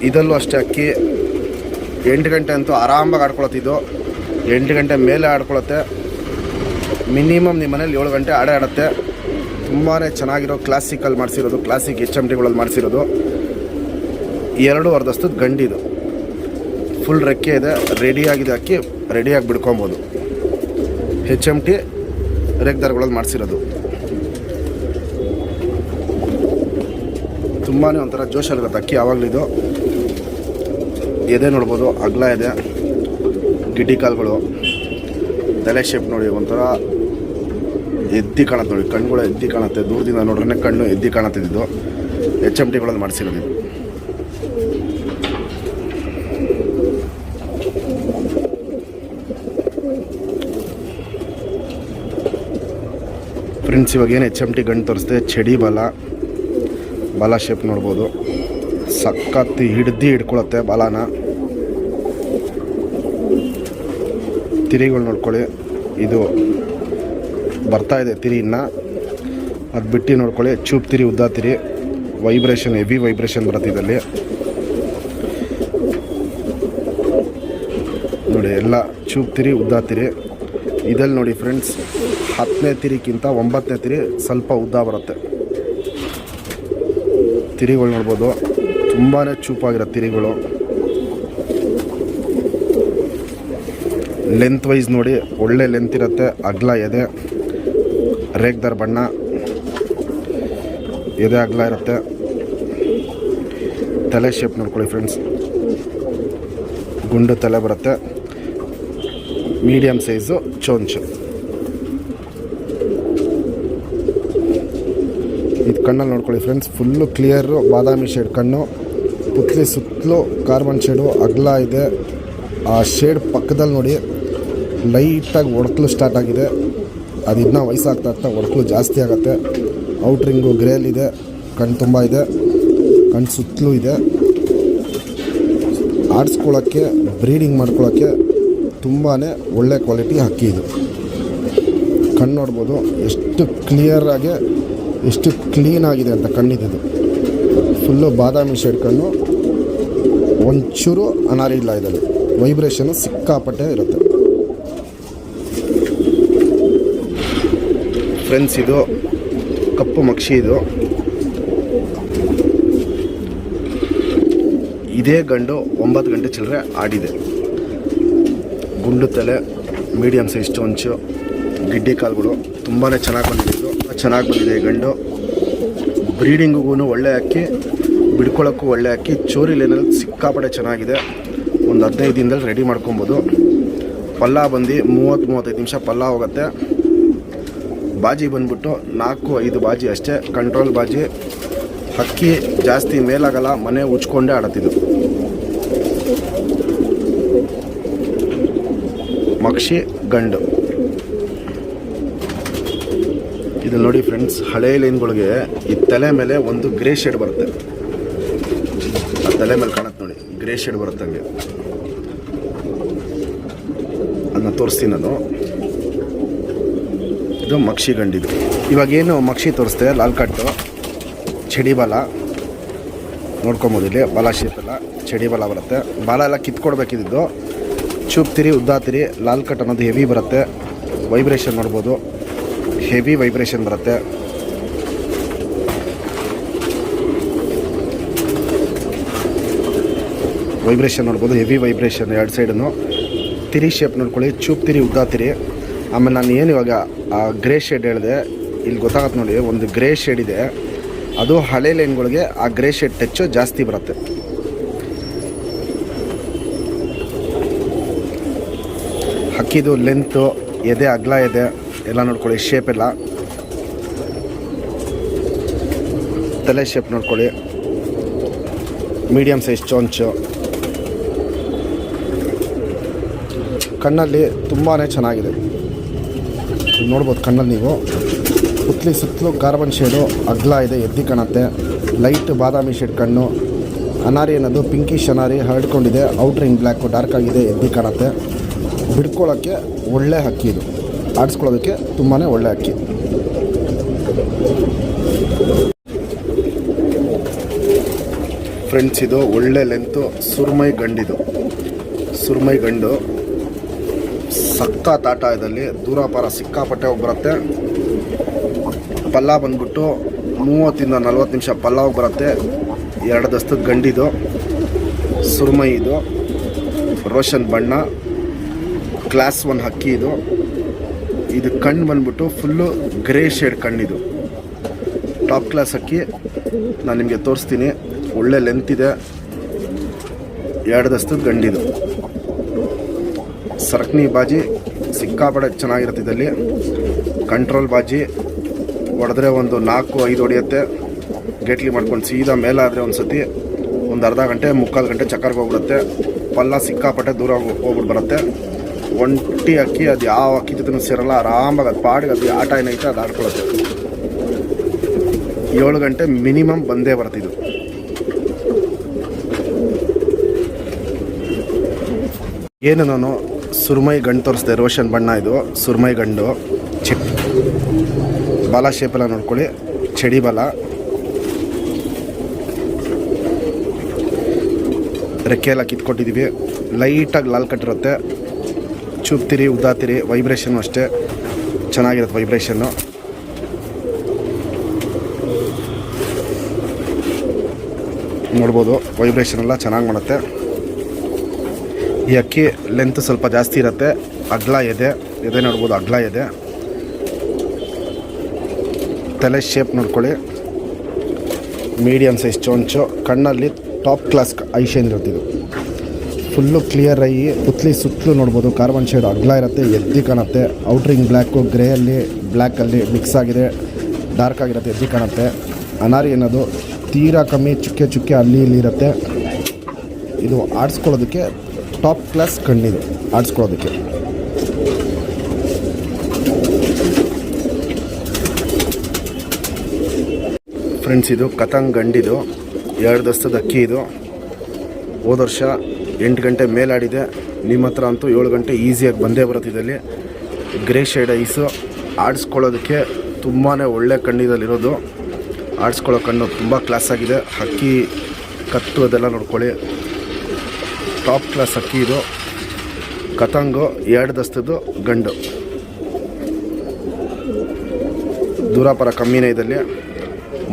Speaker 2: ಇದಲ್ಲೂ ಅಷ್ಟೇ ಅಕ್ಕಿ. ಎಂಟು ಗಂಟೆ ಅಂತೂ ಆರಾಮಾಗಿ ಆಡ್ಕೊಳತ್ತಿದ್ದು ಎಂಟು ಗಂಟೆ ಮೇಲೆ ಆಡ್ಕೊಳತ್ತೆ. ಮಿನಿಮಮ್ ನಿಮ್ಮ ಮನೇಲಿ ಏಳು ಗಂಟೆ ಆಡೇ ಆಡುತ್ತೆ. ತುಂಬಾ ಚೆನ್ನಾಗಿರೋ ಕ್ಲಾಸಿಕಲ್ಲಿ ಮಾಡಿಸಿರೋದು ಕ್ಲಾಸಿಕ್ ಎಚ್ ಎಂ ಟಿಗಳಲ್ಲಿ ಮಾಡಿಸಿರೋದು. ಎರಡು ಅರ್ಧಸ್ತದ ಗಂಡಿದು. ಫುಲ್ ರೆಕ್ಕೆ ಇದೆ ರೆಡಿಯಾಗಿದೆ ಅಕ್ಕಿ ರೆಡಿಯಾಗಿ ಬಿಡ್ಕೊಬೋದು. ಹೆಚ್ ಎಂ ಟಿ ರೇಗ್ದಾರ್ಗಳಲ್ಲಿ ಮಾಡಿಸಿರೋದು. ತುಂಬಾ ಒಂಥರ ಜೋಶಲ್ಲಿರುತ್ತೆ ಅಕ್ಕಿ ಯಾವಾಗಲಿದು. ಎದೆ ನೋಡ್ಬೋದು, ಅಗ್ಲ ಇದೆ ಗಿಡ್ಡಿ ಕಾಲುಗಳು, ತಲೆ ಶೇಪ್ ನೋಡಿ ಒಂಥರ ಎದ್ದಿ ಕಾಣುತ್ತೆ ನೋಡಿ ಕಣ್ಣುಗಳು ಎದ್ದಿ ಕಾಣುತ್ತೆ. ದೂರದಿಂದ ನೋಡ್ರೆ ಕಣ್ಣು ಎದ್ದಿ ಕಾಣುತ್ತಿದ್ದು ಎಚ್ ಎಂ ಟಿಗಳಲ್ಲಿ ಮಾಡಿಸಿರೋದು ಫ್ರೆಂಡ್ಸ್ ಇವಾಗ ಏನು ಎಚ್ ಎಂ ಟಿ ಗಣ್ಣು ತೋರಿಸ್ದೆ? ಚಡಿ ಬಲ. ಬಲ ಶೇಪ್ ನೋಡ್ಬೋದು. ಸಖತ್ ಹಿಡ್ದು ಹಿಡ್ಕೊಳತ್ತೆ ಬಲನ. ತಿರಿಗಳು ನೋಡ್ಕೊಳ್ಳಿ. ಇದು ಬರ್ತಾ ಇದೆ, ತಿರಿ ಇನ್ನು. ಅದು ಬಿಟ್ಟು ನೋಡ್ಕೊಳ್ಳಿ, ಚೂಪ್ ತಿರಿ, ಉದ್ದ ತಿರಿ. ವೈಬ್ರೇಷನ್ ಹೆವಿ ವೈಬ್ರೇಷನ್ ಬರುತ್ತೆ ಇದರಲ್ಲಿ. ನೋಡಿ, ಎಲ್ಲ ಚೂಪ್ ತಿರಿ, ಉದ್ದ ತಿರಿ. ಇದಲ್ಲಿ ನೋಡಿ ಫ್ರೆಂಡ್ಸ್ ಹತ್ತನೇ ತಿರಿಗಿಂತ ಒಂಬತ್ತನೇ ತಿರಿ ಸ್ವಲ್ಪ ಉದ್ದ ಬರುತ್ತೆ. ತಿರಿಗಳು ನೋಡ್ಬೋದು ತುಂಬಾ ಚೂಪಾಗಿರೋ ತಿರಿಗಳು. ಲೆಂತ್ ವೈಸ್ ನೋಡಿ, ಒಳ್ಳೆ ಲೆಂತ್ ಇರುತ್ತೆ, ಅಗಲ ಎದೆ. ರೇಗ್ದಾರ್ ಬಣ್ಣ. ಎದೆ ಅಗಲ ಇರುತ್ತೆ. ತಲೆ ಶೇಪ್ ನೋಡ್ಕೊಳ್ಳಿ ಫ್ರೆಂಡ್ಸ್ ಗುಂಡು ತಲೆ ಬರುತ್ತೆ. ಮೀಡಿಯಮ್ ಸೈಜು ಚೋಂಚು. ಇದು ಕಣ್ಣಲ್ಲಿ ನೋಡ್ಕೊಳ್ಳಿ ಫ್ರೆಂಡ್ಸ್ ಫುಲ್ಲು ಕ್ಲಿಯರು ಬಾದಾಮಿ ಶೇಡ್ ಕಣ್ಣು. ಪುತ್ಲಿ ಸುತ್ತಲೂ ಕಾರ್ಬನ್ ಶೇಡು ಅಗಲ ಇದೆ. ಆ ಶೇಡ್ ಪಕ್ಕದಲ್ಲಿ ನೋಡಿ ಲೈಟಾಗಿ ಒಡಕಲು ಸ್ಟಾರ್ಟ್ ಆಗಿದೆ. ಅದು ಇನ್ನೂ ವಯಸ್ಸಾಗ್ತಾ ಆಗ್ತಾ ಒಡಕಲು ಜಾಸ್ತಿ ಆಗುತ್ತೆ. ಔಟ್ರಿಂಗು ಗ್ರೇಲ್ ಇದೆ ಕಣ್ಣು ತುಂಬ ಇದೆ ಕಣ್ಣು ಸುತ್ತಲೂ ಇದೆ. ಆಡಿಸ್ಕೊಳ್ಳೋಕ್ಕೆ ಬ್ರೀಡಿಂಗ್ ಮಾಡ್ಕೊಳ್ಳೋಕ್ಕೆ ತುಂಬಾ ಒಳ್ಳೆ ಕ್ವಾಲಿಟಿ ಹಕ್ಕಿ ಇದು. ಕಣ್ಣು ನೋಡ್ಬೋದು, ಎಷ್ಟು ಕ್ಲಿಯರಾಗಿ ಎಷ್ಟು ಕ್ಲೀನಾಗಿದೆ ಅಂತ ಕಣ್ಣಿದ್ದು ಫುಲ್ಲು ಬಾದಾಮಿ ಶೇಡ್ ಕಣ್ಣು, ಒಂಚೂರು ಅನಾರಿ ಇಲ್ಲ ಇದರಲ್ಲಿ. ವೈಬ್ರೇಷನು ಸಿಕ್ಕಾಪಟ್ಟೆ ಇರುತ್ತೆ. ಫ್ರೆಂಡ್ಸ್ ಇದು, ಕಪ್ಪು ಮಕ್ಷಿ ಇದು. ಇದೇ ಗಂಡು ಒಂಬತ್ತು ಗಂಟೆ ಚಿಲ್ಲರೆ ಆಡಿದೆ. ಗುಂಡು ತಲೆ ಮೀಡಿಯಮ್ ಸೈಜ್ ಸ್ಟೋನ್ಸು ಗಿಡ್ಡಿ ಕಾಲುಗಳು ತುಂಬಾ ಚೆನ್ನಾಗಿ ಬಂದಿದೆ ಚೆನ್ನಾಗಿ ಬಂದಿದೆ ಗಂಡು. ಬ್ರೀಡಿಂಗಿಗೂ ಒಳ್ಳೆ ಅಕ್ಕಿ ಬಿಡ್ಕೊಳ್ಳೋಕ್ಕೂ ಒಳ್ಳೆ ಅಕ್ಕಿ. ಚೋರಿ ಲೈನಲ್ಲಿ ಸಿಕ್ಕಾಪಟ್ಟೆ ಚೆನ್ನಾಗಿದೆ. ಒಂದು ಹದಿನೈದು ದಿನದಲ್ಲಿ ರೆಡಿ ಮಾಡ್ಕೊಬೋದು. ಪಲ್ಲ ಬಂದು ಮೂವತ್ತು ಮೂವತ್ತೈದು ನಿಮಿಷ ಪಲ್ಲ ಹೋಗುತ್ತೆ. ಬಾಜಿ ಬಂದ್ಬಿಟ್ಟು ನಾಲ್ಕು, ಐದು ಬಾಜಿ ಅಷ್ಟೇ ಕಂಟ್ರೋಲ್ ಬಾಜಿ. ಹಕ್ಕಿ ಜಾಸ್ತಿ ಮೇಲಾಗಲ್ಲ, ಮನೆ ಉಚ್ಕೊಂಡೇ ಆಡತ್ತಿದ್ದು. ಮಕ್ಷಿ ಗಂಡು. ಇದು ನೋಡಿ ಫ್ರೆಂಡ್ಸ್ ಹಳೆ ಲೈನ್ಗಳಿಗೆ ಈ ತಲೆ ಮೇಲೆ ಒಂದು ಗ್ರೇ ಶೇಡ್ ಬರುತ್ತೆ. ಆ ತಲೆ ಮೇಲೆ ಕಾಣುತ್ತೆ ನೋಡಿ ಗ್ರೇ ಶೇಡ್ ಬರುತ್ತೆ ಹಂಗೆ. ಅದನ್ನ ತೋರಿಸ್ತೀನಿ ನಾನು. ಇದು ಮಕ್ಷಿ ಗಂಡಿದು. ಇವಾಗೇನು ಮಕ್ಷಿ ತೋರಿಸ್ತೆ ಲಾಲ್ ಕಟ್ಟು ಚಡಿ ಬಾಲ. ನೋಡ್ಕೊಬೋದು ಇಲ್ಲಿ, ಬಾಲ ಶೇಪ್ ಎಲ್ಲ ಚಡಿ ಬಾಲ ಬರುತ್ತೆ. ಬಾಲ ಎಲ್ಲ ಕಿತ್ಕೊಡ್ಬೇಕಿದ್ದು. ಚೂಪ್ತಿರಿ ಉದ್ದಾತಿರಿ ಲಾಲ್ ಕಟ್ ಅನ್ನೋದು ಹೆವಿ ಬರುತ್ತೆ. ವೈಬ್ರೇಷನ್ ನೋಡ್ಬೋದು. ಹೆವಿ ವೈಬ್ರೇಷನ್ ಬರುತ್ತೆ. ವೈಬ್ರೇಷನ್ ನೋಡ್ಬೋದು ಹೆವಿ ವೈಬ್ರೇಷನ್ ಎರಡು ಸೈಡನ್ನು ತಿರಿ ಶೇಪ್ ನೋಡ್ಕೊಳ್ಳಿ, ಚೂಪ್ ತಿರಿ, ಉದ್ದ ತಿರಿ. ಆಮೇಲೆ ನಾನು ಏನು ಇವಾಗ, ಆ ಗ್ರೇ ಶೇಡ್ ಹೇಳಿದೆ. ಇಲ್ಲಿ ಗೊತ್ತಾಗತ್ತೆ ನೋಡಿ, ಒಂದು ಗ್ರೇ ಶೇಡ್ ಇದೆ. ಅದು ಹಳೆ ಲೈನ್ಗಳಿಗೆ ಆ ಗ್ರೇ ಶೇಡ್ ಟಚ್ಚು ಜಾಸ್ತಿ ಬರುತ್ತೆ. ಹಕ್ಕಿದು ಲೆಂತು ಎದೆ ಅಗಲ ಎದೆ, ಎಲ್ಲ ನೋಡ್ಕೊಳ್ಳಿ ಶೇಪ್ ಎಲ್ಲ. ತಲೆ ಶೇಪ್ ನೋಡ್ಕೊಳ್ಳಿ. ಮೀಡಿಯಮ್ ಸೈಜ್ ಚೊಂಚು ಕಣ್ಣಲ್ಲಿ ತುಂಬಾ ಚೆನ್ನಾಗಿದೆ. ನೋಡ್ಬೋದು ಕಣ್ಣಲ್ಲಿ ನೀವು. ಸುತ್ತಲಿ ಸುತ್ತಲೂ ಕಾರ್ಬನ್ ಶೇಡು ಅಗ್ಲ ಇದೆ, ಎದ್ದಿ ಕಾಣುತ್ತೆ. ಲೈಟ್ ಬಾದಾಮಿ ಶೇಡ್ ಕಣ್ಣು. ಅನಾರಿ ಅನ್ನೋದು ಪಿಂಕಿಶ್ ಅನಾರಿ ಹರಡ್ಕೊಂಡಿದೆ. ಔಟ್ರಿಂಗ್ ಬ್ಲ್ಯಾಕು ಡಾರ್ಕ್ ಆಗಿದೆ, ಎದ್ದಿ ಕಾಣುತ್ತೆ. ಬಿಡ್ಕೊಳ್ಳೋಕ್ಕೆ ಒಳ್ಳೆ ಹಕ್ಕಿ ಇದು. ಆಡಿಸ್ಕೊಳ್ಳೋದಕ್ಕೆ ತುಂಬಾ ಒಳ್ಳೆ ಹಕ್ಕಿ. ಫ್ರೆಂಡ್ಸ್ ಇದು ಒಳ್ಳೆ ಲೆಂತು ಸುರ್ಮೈ ಗಂಡಿದು. ಸುರ್ಮೈ ಗಂಡು ಸಕ್ಕ ತಾಟ ಇದಲ್ಲಿ ದೂರಾಪಾರ ಸಿಕ್ಕಾಪಟ್ಟೆ ಹೋಗಿ ಬರುತ್ತೆ. ಪಲ್ಲ ಬಂದ್ಬಿಟ್ಟು ಮೂವತ್ತಿಂದ ನಲ್ವತ್ತು ನಿಮಿಷ ಪಲ್ಲ ಹೋಗಿ ಬರುತ್ತೆ. ಎರಡು ದಸ್ತದ ಗಂಡಿದು, ಸುರ್ಮೈ ಇದು, ರೋಷನ್ ಬಣ್ಣ, ಕ್ಲಾಸ್ ಒನ್ ಹಕ್ಕಿ ಇದು. ಇದು ಕಣ್ಣು ಬಂದ್ಬಿಟ್ಟು ಫುಲ್ಲು ಗ್ರೇ ಶೇಡ್ ಕಣ್ಣಿದು. ಟಾಪ್ ಕ್ಲಾಸ್ ಹಕ್ಕಿ, ನಾನು ನಿಮಗೆ ತೋರಿಸ್ತೀನಿ. ಒಳ್ಳೆ ಲೆಂತ್ ಇದೆ. ಎರಡು ದಸ್ತದ ಗಂಡಿದು. ಸರಕ್ನಿ ಬಾಜಿ ಸಿಕ್ಕಾಪಡೆ ಚೆನ್ನಾಗಿರುತ್ತೆ ಇದರಲ್ಲಿ ಕಂಟ್ರೋಲ್ ಬಾಜಿ ಹೊಡೆದ್ರೆ ಒಂದು ನಾಲ್ಕು, ಐದು ಹೊಡೆಯುತ್ತೆ. ಗೇಟ್ಲಿ ಮಾಡ್ಕೊಂಡು ಸೀದಾ ಮೇಲಾದರೆ ಒಂದು ಸತಿ ಒಂದು ಅರ್ಧ ಗಂಟೆ, ಮುಕ್ಕಾಲು ಗಂಟೆ ಚಕ್ಕರ್ಗೆ ಹೋಗ್ಬಿಡುತ್ತೆ. ಪಲ್ಲ ಸಿಕ್ಕಾಪಟ್ಟೆ ದೂರ ಹೋಗ್- ಹೋಗ್ಬಿಟ್ಟು ಬರುತ್ತೆ. ಒಂಟಿ ಅಕ್ಕಿ, ಅದು ಯಾವ ಅಕ್ಕಿ ಜೊತೆ ಸೇರಲ್ಲ. ಆರಾಮಾಗಿ ಅದು ಪಾಡಿಗೆ ಅದು ಆಟ ಏನೈತೆ ಅದು ಆಡ್ಕೊಳುತ್ತೆ. ಏಳು ಗಂಟೆ ಮಿನಿಮಮ್ ಬಂದೇ ಬರುತ್ತೆ ಇದು. ಏನು ನಾನು ಸುರ್ಮೈ ಗಂಡು ತೋರಿಸ್ದೆ, ರೋಷನ್ ಬಣ್ಣ ಇದು. ಸುರ್ಮೈ ಗಂಡು ಚಿಪ್ ಬಾಲ ಶೇಪೆಲ್ಲ ನೋಡ್ಕೊಳ್ಳಿ. ಚಡಿ ಬಲ. ರೆಕ್ಕೆ ಎಲ್ಲ ಕಿತ್ಕೊಟ್ಟಿದ್ದೀವಿ ಲೈಟಾಗಿ ಲಾಲ್ ಕಟ್ಟಿರುತ್ತೆ. ಚೂಪ್ತಿರಿ ಉದ್ದಾತಿರಿ ವೈಬ್ರೇಷನ್ ಅಷ್ಟೇ. ಚೆನ್ನಾಗಿರುತ್ತೆ ವೈಬ್ರೇಷನ್ನು ನೋಡ್ಬೋದು ವೈಬ್ರೇಷನ್ ಎಲ್ಲ ಚೆನ್ನಾಗಿ ಮಾಡುತ್ತೆ. ಈ ಅಕ್ಕಿ ಲೆಂತ್ ಸ್ವಲ್ಪ ಜಾಸ್ತಿ ಇರುತ್ತೆ? ಅಗ್ಲ ಇದೆ. ಎದೆ ನೋಡ್ಬೋದು, ಅಗ್ಲ ಇದೆ. ತಲೆ ಶೇಪ್ ನೋಡ್ಕೊಳ್ಳಿ. ಮೀಡಿಯಮ್ ಸೈಜ್ ಚೊಂಚು. ಕಣ್ಣಲ್ಲಿ ಟಾಪ್ ಕ್ಲಾಸ್ ಐಶೇನ್ ಇರುತ್ತೆ ಇದು. ಫುಲ್ಲು ಕ್ಲಿಯರ್ ಆಗಿ ಪುತ್ಲಿ ಸುತ್ತಲೂ ನೋಡ್ಬೋದು ಕಾರ್ಬನ್ ಶೇಡ್ ಅಗ್ಲ ಇರುತ್ತೆ, ಎದ್ದಿ ಕಾಣುತ್ತೆ. ಔಟ್ರಿಂಗ್ ಬ್ಲ್ಯಾಕು ಗ್ರೇಯಲ್ಲಿ ಬ್ಲ್ಯಾಕಲ್ಲಿ ಮಿಕ್ಸ್ ಆಗಿದೆ. ಡಾರ್ಕ್ ಆಗಿರುತ್ತೆ, ಎದ್ದಿ ಕಾಣುತ್ತೆ. ಅನಾರಿ ಅನ್ನೋದು ತೀರಾ ಕಮ್ಮಿ, ಚುಕ್ಕೆ ಚುಕ್ಕೆ ಅಲ್ಲಿ ಇಲ್ಲಿ ಇರುತ್ತೆ. ಇದು ಆಡಿಸ್ಕೊಳ್ಳೋದಕ್ಕೆ ಟಾಪ್ ಕ್ಲಾಸ್ ಕಣ್ಣಿದೆ, ಆಡಿಸ್ಕೊಳ್ಳೋದಕ್ಕೆ. ಫ್ರೆಂಡ್ಸ್, ಇದು ಕತಂಗ್ ಗಂಡಿದು, ಎರಡು ದಸ್ತದ ಅಕ್ಕಿ ಇದು. ಹೋದ ವರ್ಷ ಎಂಟು ಗಂಟೆ ಮೇಲಾಡಿದೆ. ನಿಮ್ಮ ಹತ್ರ ಅಂತೂ ಏಳು ಗಂಟೆ ಈಸಿಯಾಗಿ ಬಂದೇ ಬರುತ್ತೆ ಇದರಲ್ಲಿ. Grey shade ice. ಆಡಿಸ್ಕೊಳ್ಳೋದಕ್ಕೆ ತುಂಬಾ ಒಳ್ಳೆ ಕಣ್ಣಿದಲ್ಲಿರೋದು. ಆಡಿಸ್ಕೊಳ್ಳೋ ಕಣ್ಣು ತುಂಬ ಕ್ಲಾಸ್ ಆಗಿದೆ. ಹಕ್ಕಿ ಕತ್ತು ಅದೆಲ್ಲ ನೋಡ್ಕೊಳ್ಳಿ. ಟಾಪ್ ಕ್ಲಾಸ್ ಅಕ್ಕಿ ಇದು ಕತಂಗು ಎರಡು ದಸ್ತದ್ದು, ಗಂಡು. ದೂರಪರ ಕಮ್ಮಿನೇ ಇದಲ್ಲಿ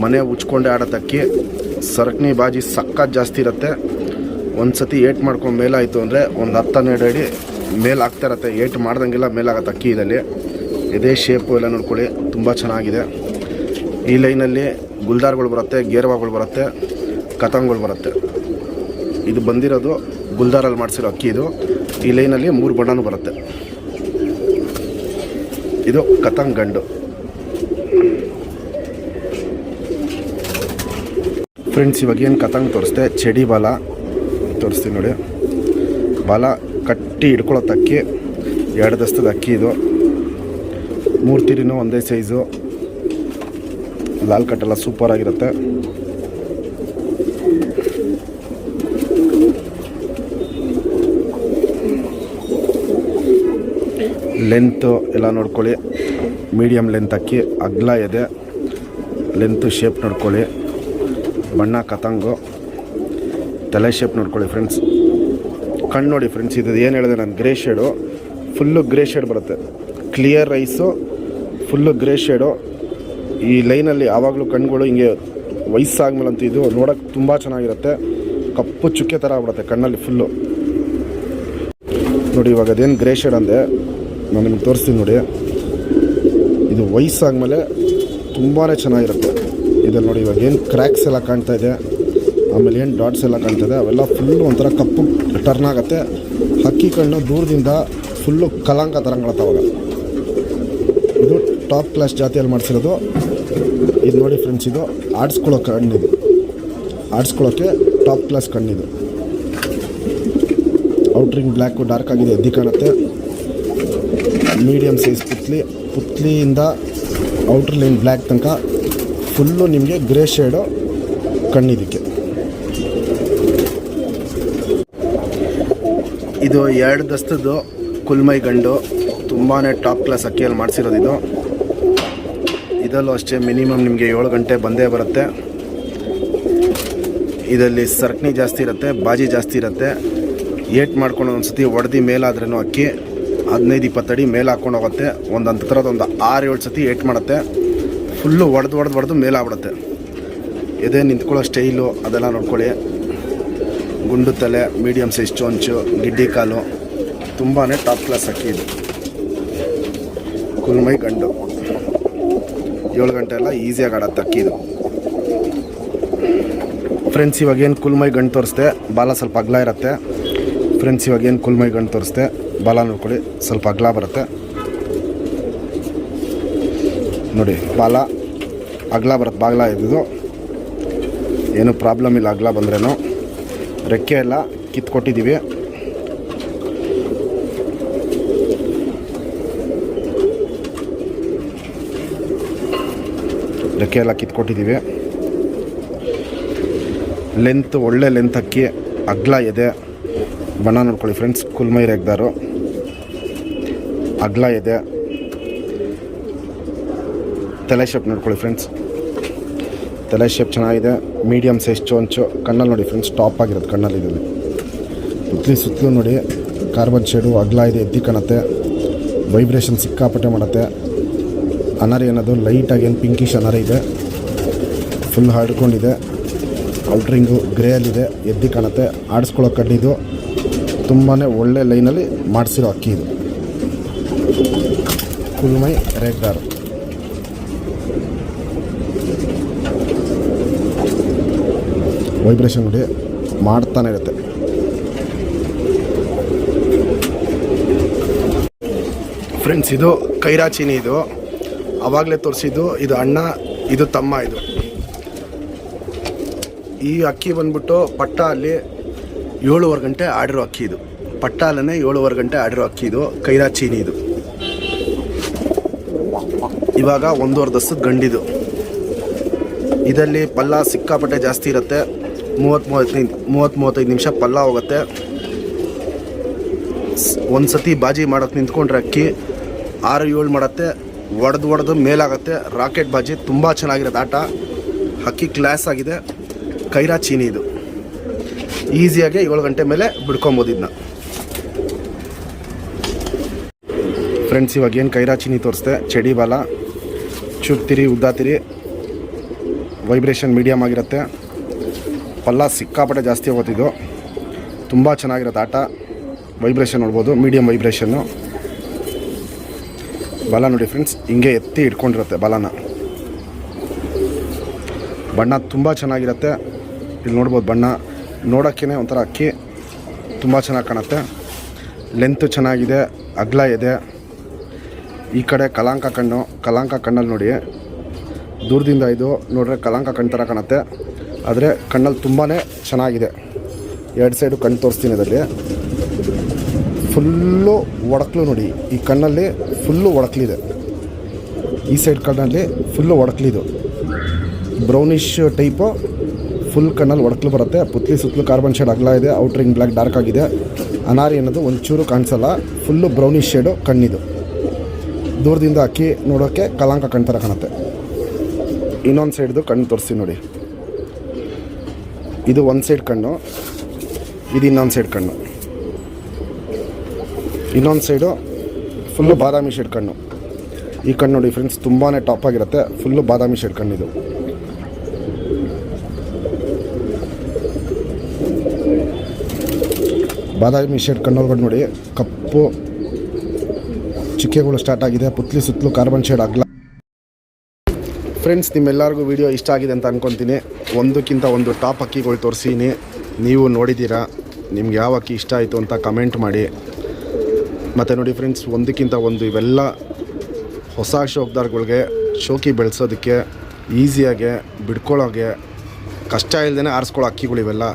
Speaker 2: ಮನೆ ಉಚ್ಕೊಂಡೆ ಆಡೋದು ಅಕ್ಕಿ ಸರಕಣಿ ಬಾಜಿ ಸಕ್ಕತ್ ಜಾಸ್ತಿ ಇರುತ್ತೆ. ಒಂದು ಸತಿ ಏಟ್ ಮಾಡ್ಕೊಂಡು ಮೇಲಾಯಿತು ಅಂದರೆ ಒಂದು ಹತ್ತು ಹನ್ನೆರಡು ಅಡಿ ಮೇಲೆ ಆಗ್ತಾ ಇರತ್ತೆ. ಏಟ್ ಮಾಡ್ದಂಗೆಲ್ಲ ಮೇಲಾಗತ್ತೆ ಅಕ್ಕಿ ಇದಲ್ಲಿ ಇದೇ ಶೇಪು ಎಲ್ಲ ನೋಡ್ಕೊಳ್ಳಿ, ತುಂಬ ಚೆನ್ನಾಗಿದೆ. ಈ ಲೈನಲ್ಲಿ ಗುಲ್ದಾರ್ಗಳು ಬರುತ್ತೆ, ಗೇರ್ವಾಗಳು ಬರುತ್ತೆ ಕತಂಗಳು ಬರುತ್ತೆ. ಇದು ಬಂದಿರೋದು ಗುಲ್ದಾರಲ್ಲಿ ಮಾಡಿಸಿರೋ ಅಕ್ಕಿ ಇದು. ಈ ಲೈನಲ್ಲಿ ಮೂರು ಬಣ್ಣನೂ ಬರುತ್ತೆ. ಇದು ಕತಂಗ್ ಗಂಡು. ಫ್ರೆಂಡ್ಸ್ ಇವಾಗ ಏನು ಕತಂಗ್ ತೋರಿಸ್ದೆ? ಚಡಿ ಬಾಲ. ತೋರಿಸ್ತೀನಿ ನೋಡಿ. ಬಾಲ ಕಟ್ಟಿ ಹಿಡ್ಕೊಳ್ಳೋ ಅಕ್ಕಿ. ಎರಡು ದಸ್ತದ ಅಕ್ಕಿ ಇದು. ಮೂರು ತಿರಿನೂ ಒಂದೇ ಸೈಜು ಲಾಲ್ ಕಟ್ಟೆಲ್ಲ ಸೂಪರ್ ಲೆಂತು ಎಲ್ಲ ನೋಡ್ಕೊಳ್ಳಿ. ಮೀಡಿಯಮ್ ಲೆಂತ್ ಅಕ್ಕಿ, ಅಗ್ಲ ಇದೆ. ಲೆಂತು ಶೇಪ್ ನೋಡ್ಕೊಳ್ಳಿ. ಬಣ್ಣ ಕತಂಗು ತಲೆ ಶೇಪ್ ನೋಡ್ಕೊಳ್ಳಿ ಫ್ರೆಂಡ್ಸ್. ಕಣ್ಣು ನೋಡಿ ಫ್ರೆಂಡ್ಸ್ ಇದು ಏನು ಹೇಳಿದೆ ನಾನು? Grey shade full grey shade ಬರುತ್ತೆ. Clear rice full grey shade ಈ ಲೈನಲ್ಲಿ ಯಾವಾಗಲೂ ಕಣ್ಗಳು ಹಿಂಗೆ ವಯಸ್ಸಾದ್ಮೇಲಂತೂ ಇದು ನೋಡೋಕ್ಕೆ ತುಂಬ ಚೆನ್ನಾಗಿರುತ್ತೆ. ಕಪ್ಪು ಚುಕ್ಕೆ ಥರ ಆಗ್ಬಿಡುತ್ತೆ ಕಣ್ಣಲ್ಲಿ ಫುಲ್ಲು ನೋಡಿ ಇವಾಗ ಅದೇನು ಗ್ರೇ ಶೇಡ್ ಅಂದೆ. ನಾನು ನಿಮ್ಗೆ ತೋರಿಸ್ತೀನಿ ನೋಡಿ. ಇದು ವಯಸ್ಸಾದಮೇಲೆ ತುಂಬಾ ಚೆನ್ನಾಗಿರುತ್ತೆ. ಇದನ್ನು ನೋಡಿ ಇವಾಗ ಏನು ಕ್ರ್ಯಾಕ್ಸ್ ಎಲ್ಲ ಕಾಣ್ತಾ ಇದೆ, ಆಮೇಲೆ ಏನು ಡಾಟ್ಸ್ ಎಲ್ಲ ಕಾಣ್ತಾ ಇದೆ, ಅವೆಲ್ಲ ಫುಲ್ಲು ಒಂಥರ ಕಪ್ಪು ಟರ್ನ್ ಆಗುತ್ತೆ. ಹಕ್ಕಿ ಕಣ್ಣು ದೂರದಿಂದ ಫುಲ್ಲು ಕಲಾಂಕ ಥರ ಅವಾಗ ಇದು ಟಾಪ್ ಕ್ಲಾಸ್ ಜಾತಿಯಲ್ಲಿ ಮಾಡಿಸಿರೋದು. ಇದು ನೋಡಿ ಫ್ರೆಂಡ್ಸ್ ಇದು ಆಡಿಸ್ಕೊಳ್ಳೋಕೆ ಕಣ್ಣಿದು ಆಡಿಸ್ಕೊಳ್ಳೋಕ್ಕೆ ಟಾಪ್ ಕ್ಲಾಸ್ ಕಣ್ಣಿದು. ಔಟ್ರಿಂಗ್ ಬ್ಲ್ಯಾಕು ಡಾರ್ಕ್ ಆಗಿದೆ, ಎದ್ದಿ ಕಾಣುತ್ತೆ. ಮೀಡಿಯಮ್ ಸೈಜ್ ಪುತ್ಲಿ, ಪುತ್ಲಿಯಿಂದ ಔಟರ್ ಲೈನ್ ಬ್ಲ್ಯಾಕ್ ತನಕ ಫುಲ್ಲು ನಿಮಗೆ ಗ್ರೇ ಶೇಡು ಕಣ್ಣಿದಕ್ಕೆ. ಇದು ಎರಡು ದಸ್ತದ್ದು ಕುಲ್ಮೈ ಗಂಡು ತುಂಬಾ ಟಾಪ್ ಕ್ಲಾಸ್ ಅಕ್ಕಿಯಲ್ಲಿ ಮಾಡಿಸಿರೋದು ಇದು. ಇದರಲ್ಲೂ ಅಷ್ಟೇ ಮಿನಿಮಮ್ ನಿಮಗೆ ಏಳು ಗಂಟೆ ಬಂದೇ ಬರುತ್ತೆ. ಇದರಲ್ಲಿ ಸರ್ಕ್ನಿ ಜಾಸ್ತಿ ಇರುತ್ತೆ, ಬಾಜಿ ಜಾಸ್ತಿ ಇರುತ್ತೆ. ಏಟ್ ಮಾಡ್ಕೊಂಡು ಒಂದು ಸತಿ ಒಡೆದು ಮೇಲಾದ್ರೂ ಅಕ್ಕಿ. ಹದಿನೈದು ಇಪ್ಪತ್ತಡಿ ಮೇಲೆ ಹಾಕ್ಕೊಂಡು ಹೋಗುತ್ತೆ. ಒಂದು ಅಂತರದ ಒಂದು ಆರು, ಏಳು ಸತಿ ಏಟ್ ಮಾಡುತ್ತೆ. ಫುಲ್ಲು ಒಡೆದು ಒಡೆದು ಒಡೆದು ಮೇಲಾಗ್ಬಿಡುತ್ತೆ ಎದೆ ನಿಂತ್ಕೊಳ್ಳೋ ಸ್ಟೈಲು ಅದೆಲ್ಲ ನೋಡ್ಕೊಳ್ಳಿ. ಗುಂಡು ತಲೆ ಮೀಡಿಯಮ್ ಸೈಜ್ ಚೊಂಚು, ಗಿಡ್ಡಿ ಕಾಲು. ತುಂಬಾ ಟಾಪ್ ಕ್ಲಾಸ್ ಅಕ್ಕಿ ಇದು. ಕುಲ್ಮೈ ಗಂಡು. ಏಳು ಗಂಟೆ ಎಲ್ಲ ಈಸಿಯಾಗಿ ಆಡತ್ತೆ ಅಕ್ಕಿ ಇದು. ಫ್ರೆಂಡ್ಸ್ ಇವಾಗೇನು ಕುಲ್ಮೈ ಗಂಡು ತೋರಿಸ್ದೆ? ಬಾಲ ಸ್ವಲ್ಪ ಅಗ್ಲ ಇರುತ್ತೆ. ಫ್ರೆಂಡ್ಸ್ ಇವಾಗ ಏನು ಕುಲ್ಮೈ ಗಂಡು ತೋರಿಸ್ದೆ? ಬಾಲ ನೋಡ್ಕೊಳ್ಳಿ ಸ್ವಲ್ಪ ಅಗ್ಲ ಬರುತ್ತೆ. ನೋಡಿ, ಬಾಲ, ಅಗ್ಲ ಬರುತ್ತೆ ಬಾಗ್ಲ ಇದ್ದಿದ್ದು. ಏನು ಪ್ರಾಬ್ಲಮ್ ಇಲ್ಲ, ಅಗ್ಲ ಬಂದ್ರೇನು. ರೆಕ್ಕೆ ಎಲ್ಲ ಕಿತ್ಕೊಟ್ಟಿದ್ದೀವಿ. ರೆಕ್ಕೆ ಎಲ್ಲ ಕಿತ್ಕೊಟ್ಟಿದ್ದೀವಿ. ಲೆಂತ್ ಒಳ್ಳೆ ಲೆಂತ್ ಅಕ್ಕಿ, ಅಗ್ಲ ಇದೆ. ಬಣ್ಣ ನೋಡ್ಕೊಳ್ಳಿ ಫ್ರೆಂಡ್ಸ್ ಕುಲ್ಮೈರ್ ರೇಗ್ದಾರು. ಅಗ್ಲ ಇದೆ. ತಲೆ ಶೇಪ್ ನೋಡ್ಕೊಳ್ಳಿ ಫ್ರೆಂಡ್ಸ್ ತಲೆ ಶೇಪ್ ಚೆನ್ನಾಗಿದೆ. ಮೀಡಿಯಮ್ ಸೈಜ್ ಚೋಂಚು. ಕಣ್ಣಲ್ಲಿ ನೋಡಿ ಫ್ರೆಂಡ್ಸ್ ಟಾಪ್ ಆಗಿರೋದು ಕಣ್ಣಲ್ಲಿ ಇದರಲ್ಲಿ ಸುತ್ತಲೂ ಸುತ್ತಲೂ ನೋಡಿ ಕಾರ್ಬನ್ ಶೇಡು ಅಗ್ಲ ಇದೆ, ಎದ್ದಿ ಕಾಣುತ್ತೆ. ವೈಬ್ರೇಷನ್ ಸಿಕ್ಕಾಪಟ್ಟೆ ಮಾಡುತ್ತೆ. ಅನಾರಿ ಅನ್ನೋದು ಲೈಟಾಗಿ ಏನು ಪಿಂಕಿಶ್ ಅನಾರಿ ಇದೆ. ಫುಲ್ ಹಾಡ್ಕೊಂಡಿದೆ ಔಟ್ರಿಂಗು ಗ್ರೇಯಲ್ಲಿದೆ ಎದ್ದಿ ಕಾಣುತ್ತೆ. ಆಡಿಸ್ಕೊಳ್ಳೋ ಕಡ್ಡಿದು ತುಂಬಾ ಒಳ್ಳೆ ಲೈನಲ್ಲಿ ಮಾಡಿಸಿರೋ ಅಕ್ಕಿ ಇದು. ಕುಲ್ಮೈ ರೇಗ್ದಾರ್ ವೈಬ್ರೇಷನ್ ಗುಡಿ ಮಾಡ್ತಾನೆ ಇರುತ್ತೆ. ಫ್ರೆಂಡ್ಸ್, ಇದು ಕೈರಾಚಿನಿ ಇದು. ಆವಾಗಲೇ ತೋರಿಸಿದ್ದು ಇದು ಅಣ್ಣ, ಇದು ತಮ್ಮ ಇದು. ಈ ಅಕ್ಕಿ ಬಂದ್ಬಿಟ್ಟು ಪಟ್ಟ ಅಲ್ಲಿ ಏಳುವರೆ ಗಂಟೆ ಆಡಿರೋ ಅಕ್ಕಿ ಇದು. ಪಟ್ಟ ಅಲ್ಲೇ ಏಳುವರೆ ಗಂಟೆ ಆಡಿರೋ ಅಕ್ಕಿ ಇದು, ಕೈರಾಚೀನಿ ಇದು. ಇವಾಗ ಒಂದೂವರೆ ದಸದ ಗಂಡಿದು. ಇದರಲ್ಲಿ ಪಲ್ಲ ಸಿಕ್ಕಾಪಟ್ಟೆ ಜಾಸ್ತಿ ಇರುತ್ತೆ. ಮೂವತ್ತು ಮೂವತ್ತೈದು ಮೂವತ್ತು ಮೂವತ್ತೈದು ನಿಮಿಷ ಪಲ್ಲ ಹೋಗುತ್ತೆ. ಒಂದು ಸತಿ ಬಾಜಿ ಮಾಡೋಕ್ಕೆ ನಿಂತ್ಕೊಂಡ್ರೆ ಅಕ್ಕಿ ಆರು ಏಳು ಮಾಡುತ್ತೆ. ಒಡೆದು ಒಡೆದು ಮೇಲಾಗುತ್ತೆ. ರಾಕೆಟ್ ಬಾಜಿ ತುಂಬ ಚೆನ್ನಾಗಿರೋದು ಆಟ. ಅಕ್ಕಿ ಕ್ಲಾಸ್ ಆಗಿದೆ. ಕೈರಾ ಚೀನಿ ಇದು. ಈಸಿಯಾಗಿ ಏಳು ಗಂಟೆ ಮೇಲೆ ಬಿಡ್ಕೊಬೋದು ಇದನ್ನ ಫ್ರೆಂಡ್ಸ್ ಇವಾಗ ಏನು ಕೈರಾ ಚೀನಿ ತೋರಿಸ್ದೆ? ಚಡಿ ಬಾಲ. ಚುಕ್ತಿರಿ ಉದ್ದಾತಿರಿ. ವೈಬ್ರೇಷನ್ ಮೀಡಿಯಮ್ ಆಗಿರುತ್ತೆ. ಪಲ್ಲ ಸಿಕ್ಕಾಪಟ್ಟೆ ಜಾಸ್ತಿ ಹೋಗೋತಿದ್ದು ತುಂಬ ಚೆನ್ನಾಗಿರುತ್ತೆ ಆಟ. ವೈಬ್ರೇಷನ್ ನೋಡ್ಬೋದು ಮೀಡಿಯಮ್ ವೈಬ್ರೇಷನ್ನು ಬಲ ನೋಡಿ ಫ್ರೆಂಡ್ಸ್ ಹಿಂಗೆ ಎತ್ತಿ ಇಟ್ಕೊಂಡಿರುತ್ತೆ ಬಲನ. ಬಣ್ಣ ತುಂಬ ಚೆನ್ನಾಗಿರುತ್ತೆ. ಇಲ್ಲಿ ನೋಡ್ಬೋದು ಬಣ್ಣ. ನೋಡೋಕ್ಕೇ ಒಂಥರ ಅಕ್ಕಿ. ತುಂಬ ಚೆನ್ನಾಗಿ ಕಾಣುತ್ತೆ. ಲೆಂತ್ ಚೆನ್ನಾಗಿದೆ, ಅಗ್ಲ ಇದೆ. ಈ ಕಡೆ ಕಲಾಂಕ ಕಣ್ಣು, ಕಲಾಂಕ ಕಣ್ಣಲ್ಲಿ ನೋಡಿ. ದೂರದಿಂದ ಇದು ನೋಡ್ರೆ ಕಲಾಂಕ ಕಣ್ಣು ಥರ ಕಾಣುತ್ತೆ. ಆದರೆ ಕಣ್ಣಲ್ಲಿ ತುಂಬಾ ಚೆನ್ನಾಗಿದೆ. ಎರಡು ಸೈಡು ಕಣ್ಣು ತೋರಿಸ್ತೀನಿ ಅದರಲ್ಲಿ. ಫುಲ್ಲು ಒಡಕ್ಲು ನೋಡಿ. ಈ ಕಣ್ಣಲ್ಲಿ ಫುಲ್ಲು ಒಡಕ್ಲಿದೆ. ಈ ಸೈಡ್ ಕಣ್ಣಲ್ಲಿ ಫುಲ್ಲು ಒಡಕ್ಲಿದು ಬ್ರೌನಿಶ್ ಟೈಪು ಫುಲ್ ಕಣ್ಣಲ್ಲಿ ಒಡಕ್ಲು ಬರುತ್ತೆ. ಪುತ್ಲಿ ಸುತ್ತಲೂ ಕಾರ್ಬನ್ ಶೇಡ್ ಅಗಲ ಇದೆ, ಔಟ್ರಿಂಗ್ ಬ್ಲ್ಯಾಕ್ ಡಾರ್ಕ್ ಆಗಿದೆ. ಅನಾರಿ ಅನ್ನೋದು ಒಂಚೂರು ಕಾಣಿಸಲ್ಲ. ಫುಲ್ಲು ಬ್ರೌನಿಶ್ ಶೇಡು ಕಣ್ಣಿದು. ದೂರದಿಂದ ಅಕ್ಕಿ ನೋಡೋಕ್ಕೆ ಕಲಾಂಕ ಕಣ್ ಥರ ಕಾಣುತ್ತೆ. ಇನ್ನೊಂದು ಸೈಡ್ದು ಕಣ್ಣು ತೋರಿಸಿ ನೋಡಿ. ಇದು ಒಂದು ಸೈಡ್ ಕಣ್ಣು, ಇದು ಇನ್ನೊಂದು ಸೈಡ್ ಕಣ್ಣು. ಇನ್ನೊಂದು ಸೈಡು ಫುಲ್ಲು ಬಾದಾಮಿ ಶೇಡ್ ಕಣ್ಣು. ಈ ಕಣ್ಣು ನೋಡಿ ಫ್ರೆಂಡ್ಸ್ ತುಂಬಾ ಟಾಪ್ ಆಗಿರುತ್ತೆ. ಫುಲ್ಲು ಬಾದಾಮಿ ಶೇಡ್ ಕಣ್ಣಿದು ಬಾದಾಮಿ ಶೇಡ್ ಕಣ್ಣೊಳಗಡೆ ನೋಡಿ ಕಪ್ಪು ಚಿಕ್ಕೆಗಳು ಸ್ಟಾರ್ಟ್ ಆಗಿದೆ. ಪುತ್ಲಿ ಸುತ್ತಲೂ ಕಾರ್ಬನ್ ಶೇಡ್ ಆಗಲ್ಲ ಫ್ರೆಂಡ್ಸ್ ನಿಮ್ಮೆಲ್ಲರಿಗೂ ವಿಡಿಯೋ ಇಷ್ಟ ಆಗಿದೆ ಅಂತ ಅನ್ಕೊತೀನಿ. ಒಂದಕ್ಕಿಂತ ಒಂದು ಟಾಪ್ ಅಕ್ಕಿಗಳು ತೋರಿಸೀನಿ. ನೀವು ನೋಡಿದ್ದೀರಾ ನಿಮ್ಗೆ ಯಾವ ಅಕ್ಕಿ ಇಷ್ಟ ಆಯಿತು ಅಂತ ಕಮೆಂಟ್ ಮಾಡಿ. ಮತ್ತು ನೋಡಿ ಫ್ರೆಂಡ್ಸ್ ಒಂದಕ್ಕಿಂತ ಒಂದು ಇವೆಲ್ಲ ಹೊಸ ಶೋಕ್ದಾರ್ಗಳಿಗೆ ಶೋಕಿ ಬೆಳೆಸೋದಕ್ಕೆ ಈಸಿಯಾಗೆ ಬಿಡ್ಕೊಳ್ಳೋಗೆ, ಕಷ್ಟ ಇಲ್ಲದೇ ಆರಿಸ್ಕೊಳ್ಳೋ ಅಕ್ಕಿಗಳು ಇವೆಲ್ಲ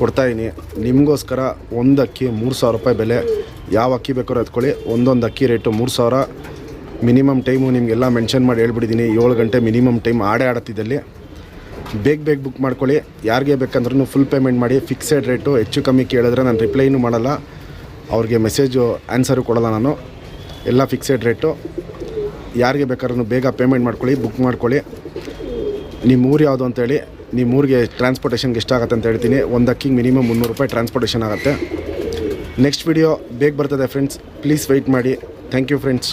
Speaker 2: ಕೊಡ್ತಾಯಿನಿ ನಿಮಗೋಸ್ಕರ ಒಂದು ಅಕ್ಕಿ ಮೂರು ರೂಪಾಯಿ ಬೆಲೆ. ಯಾವ ಅಕ್ಕಿ ಬೇಕಾದ್ರೂ ಎತ್ಕೊಳ್ಳಿ. ಒಂದೊಂದು ಅಕ್ಕಿ ರೇಟು ಮೂರು ಸಾವಿರ. ಮಿನಿಮಮ್ ಟೈಮು ನಿಮಗೆಲ್ಲ ಮೆನ್ಷನ್ ಮಾಡಿ ಹೇಳ್ಬಿಟ್ಟಿದ್ದೀನಿ. ಏಳು ಗಂಟೆ ಮಿನಿಮಮ್ ಟೈಮ್ ಆಡೇ ಆಡತ್ತಿದ್ದಲ್ಲಿ. ಬೇಗ ಬೇಗ ಬುಕ್ ಮಾಡ್ಕೊಳ್ಳಿ. ಯಾರಿಗೆ ಬೇಕಂದ್ರೂ ಫುಲ್ ಪೇಮೆಂಟ್ ಮಾಡಿ ಫಿಕ್ಸೆಡ್ ರೇಟು ಹೆಚ್ಚು ಕಮ್ಮಿ ಕೇಳಿದ್ರೆ ನಾನು ರಿಪ್ಲೈನೂ ಮಾಡಲ್ಲ. ಅವ್ರಿಗೆ ಮೆಸೇಜು ಆನ್ಸರು ಕೊಡಲ್ಲ ನಾನು. ಎಲ್ಲ ಫಿಕ್ಸೆಡ್ ರೇಟು ಯಾರಿಗೆ ಬೇಕಾದ್ರೂ ಬೇಗ ಪೇಮೆಂಟ್ ಮಾಡ್ಕೊಳ್ಳಿ ಬುಕ್ ಮಾಡ್ಕೊಳ್ಳಿ. ನಿಮ್ಮ ಊರು ಯಾವುದು ಅಂತೇಳಿ ನಿಮ್ಮ ಊರಿಗೆ ಟ್ರಾನ್ಸ್ಪೋರ್ಟೇಷನ್ಗೆ ಎಷ್ಟಾಗುತ್ತೆ ಅಂತ ಹೇಳ್ತೀನಿ. ಒಂದು ಅಕ್ಕಿಗೆ ಮಿನಿಮಮ್ ಮುನ್ನೂರು ರೂಪಾಯಿ ಟ್ರಾನ್ಸ್ಪೋರ್ಟೇಷನ್ ಆಗುತ್ತೆ. ನೆಕ್ಸ್ಟ್ ವಿಡಿಯೋ ಬೇಗ ಬರ್ತದೆ ಫ್ರೆಂಡ್ಸ್ ಪ್ಲೀಸ್ ವೆಯ್ಟ್ ಮಾಡಿ. Thank you friends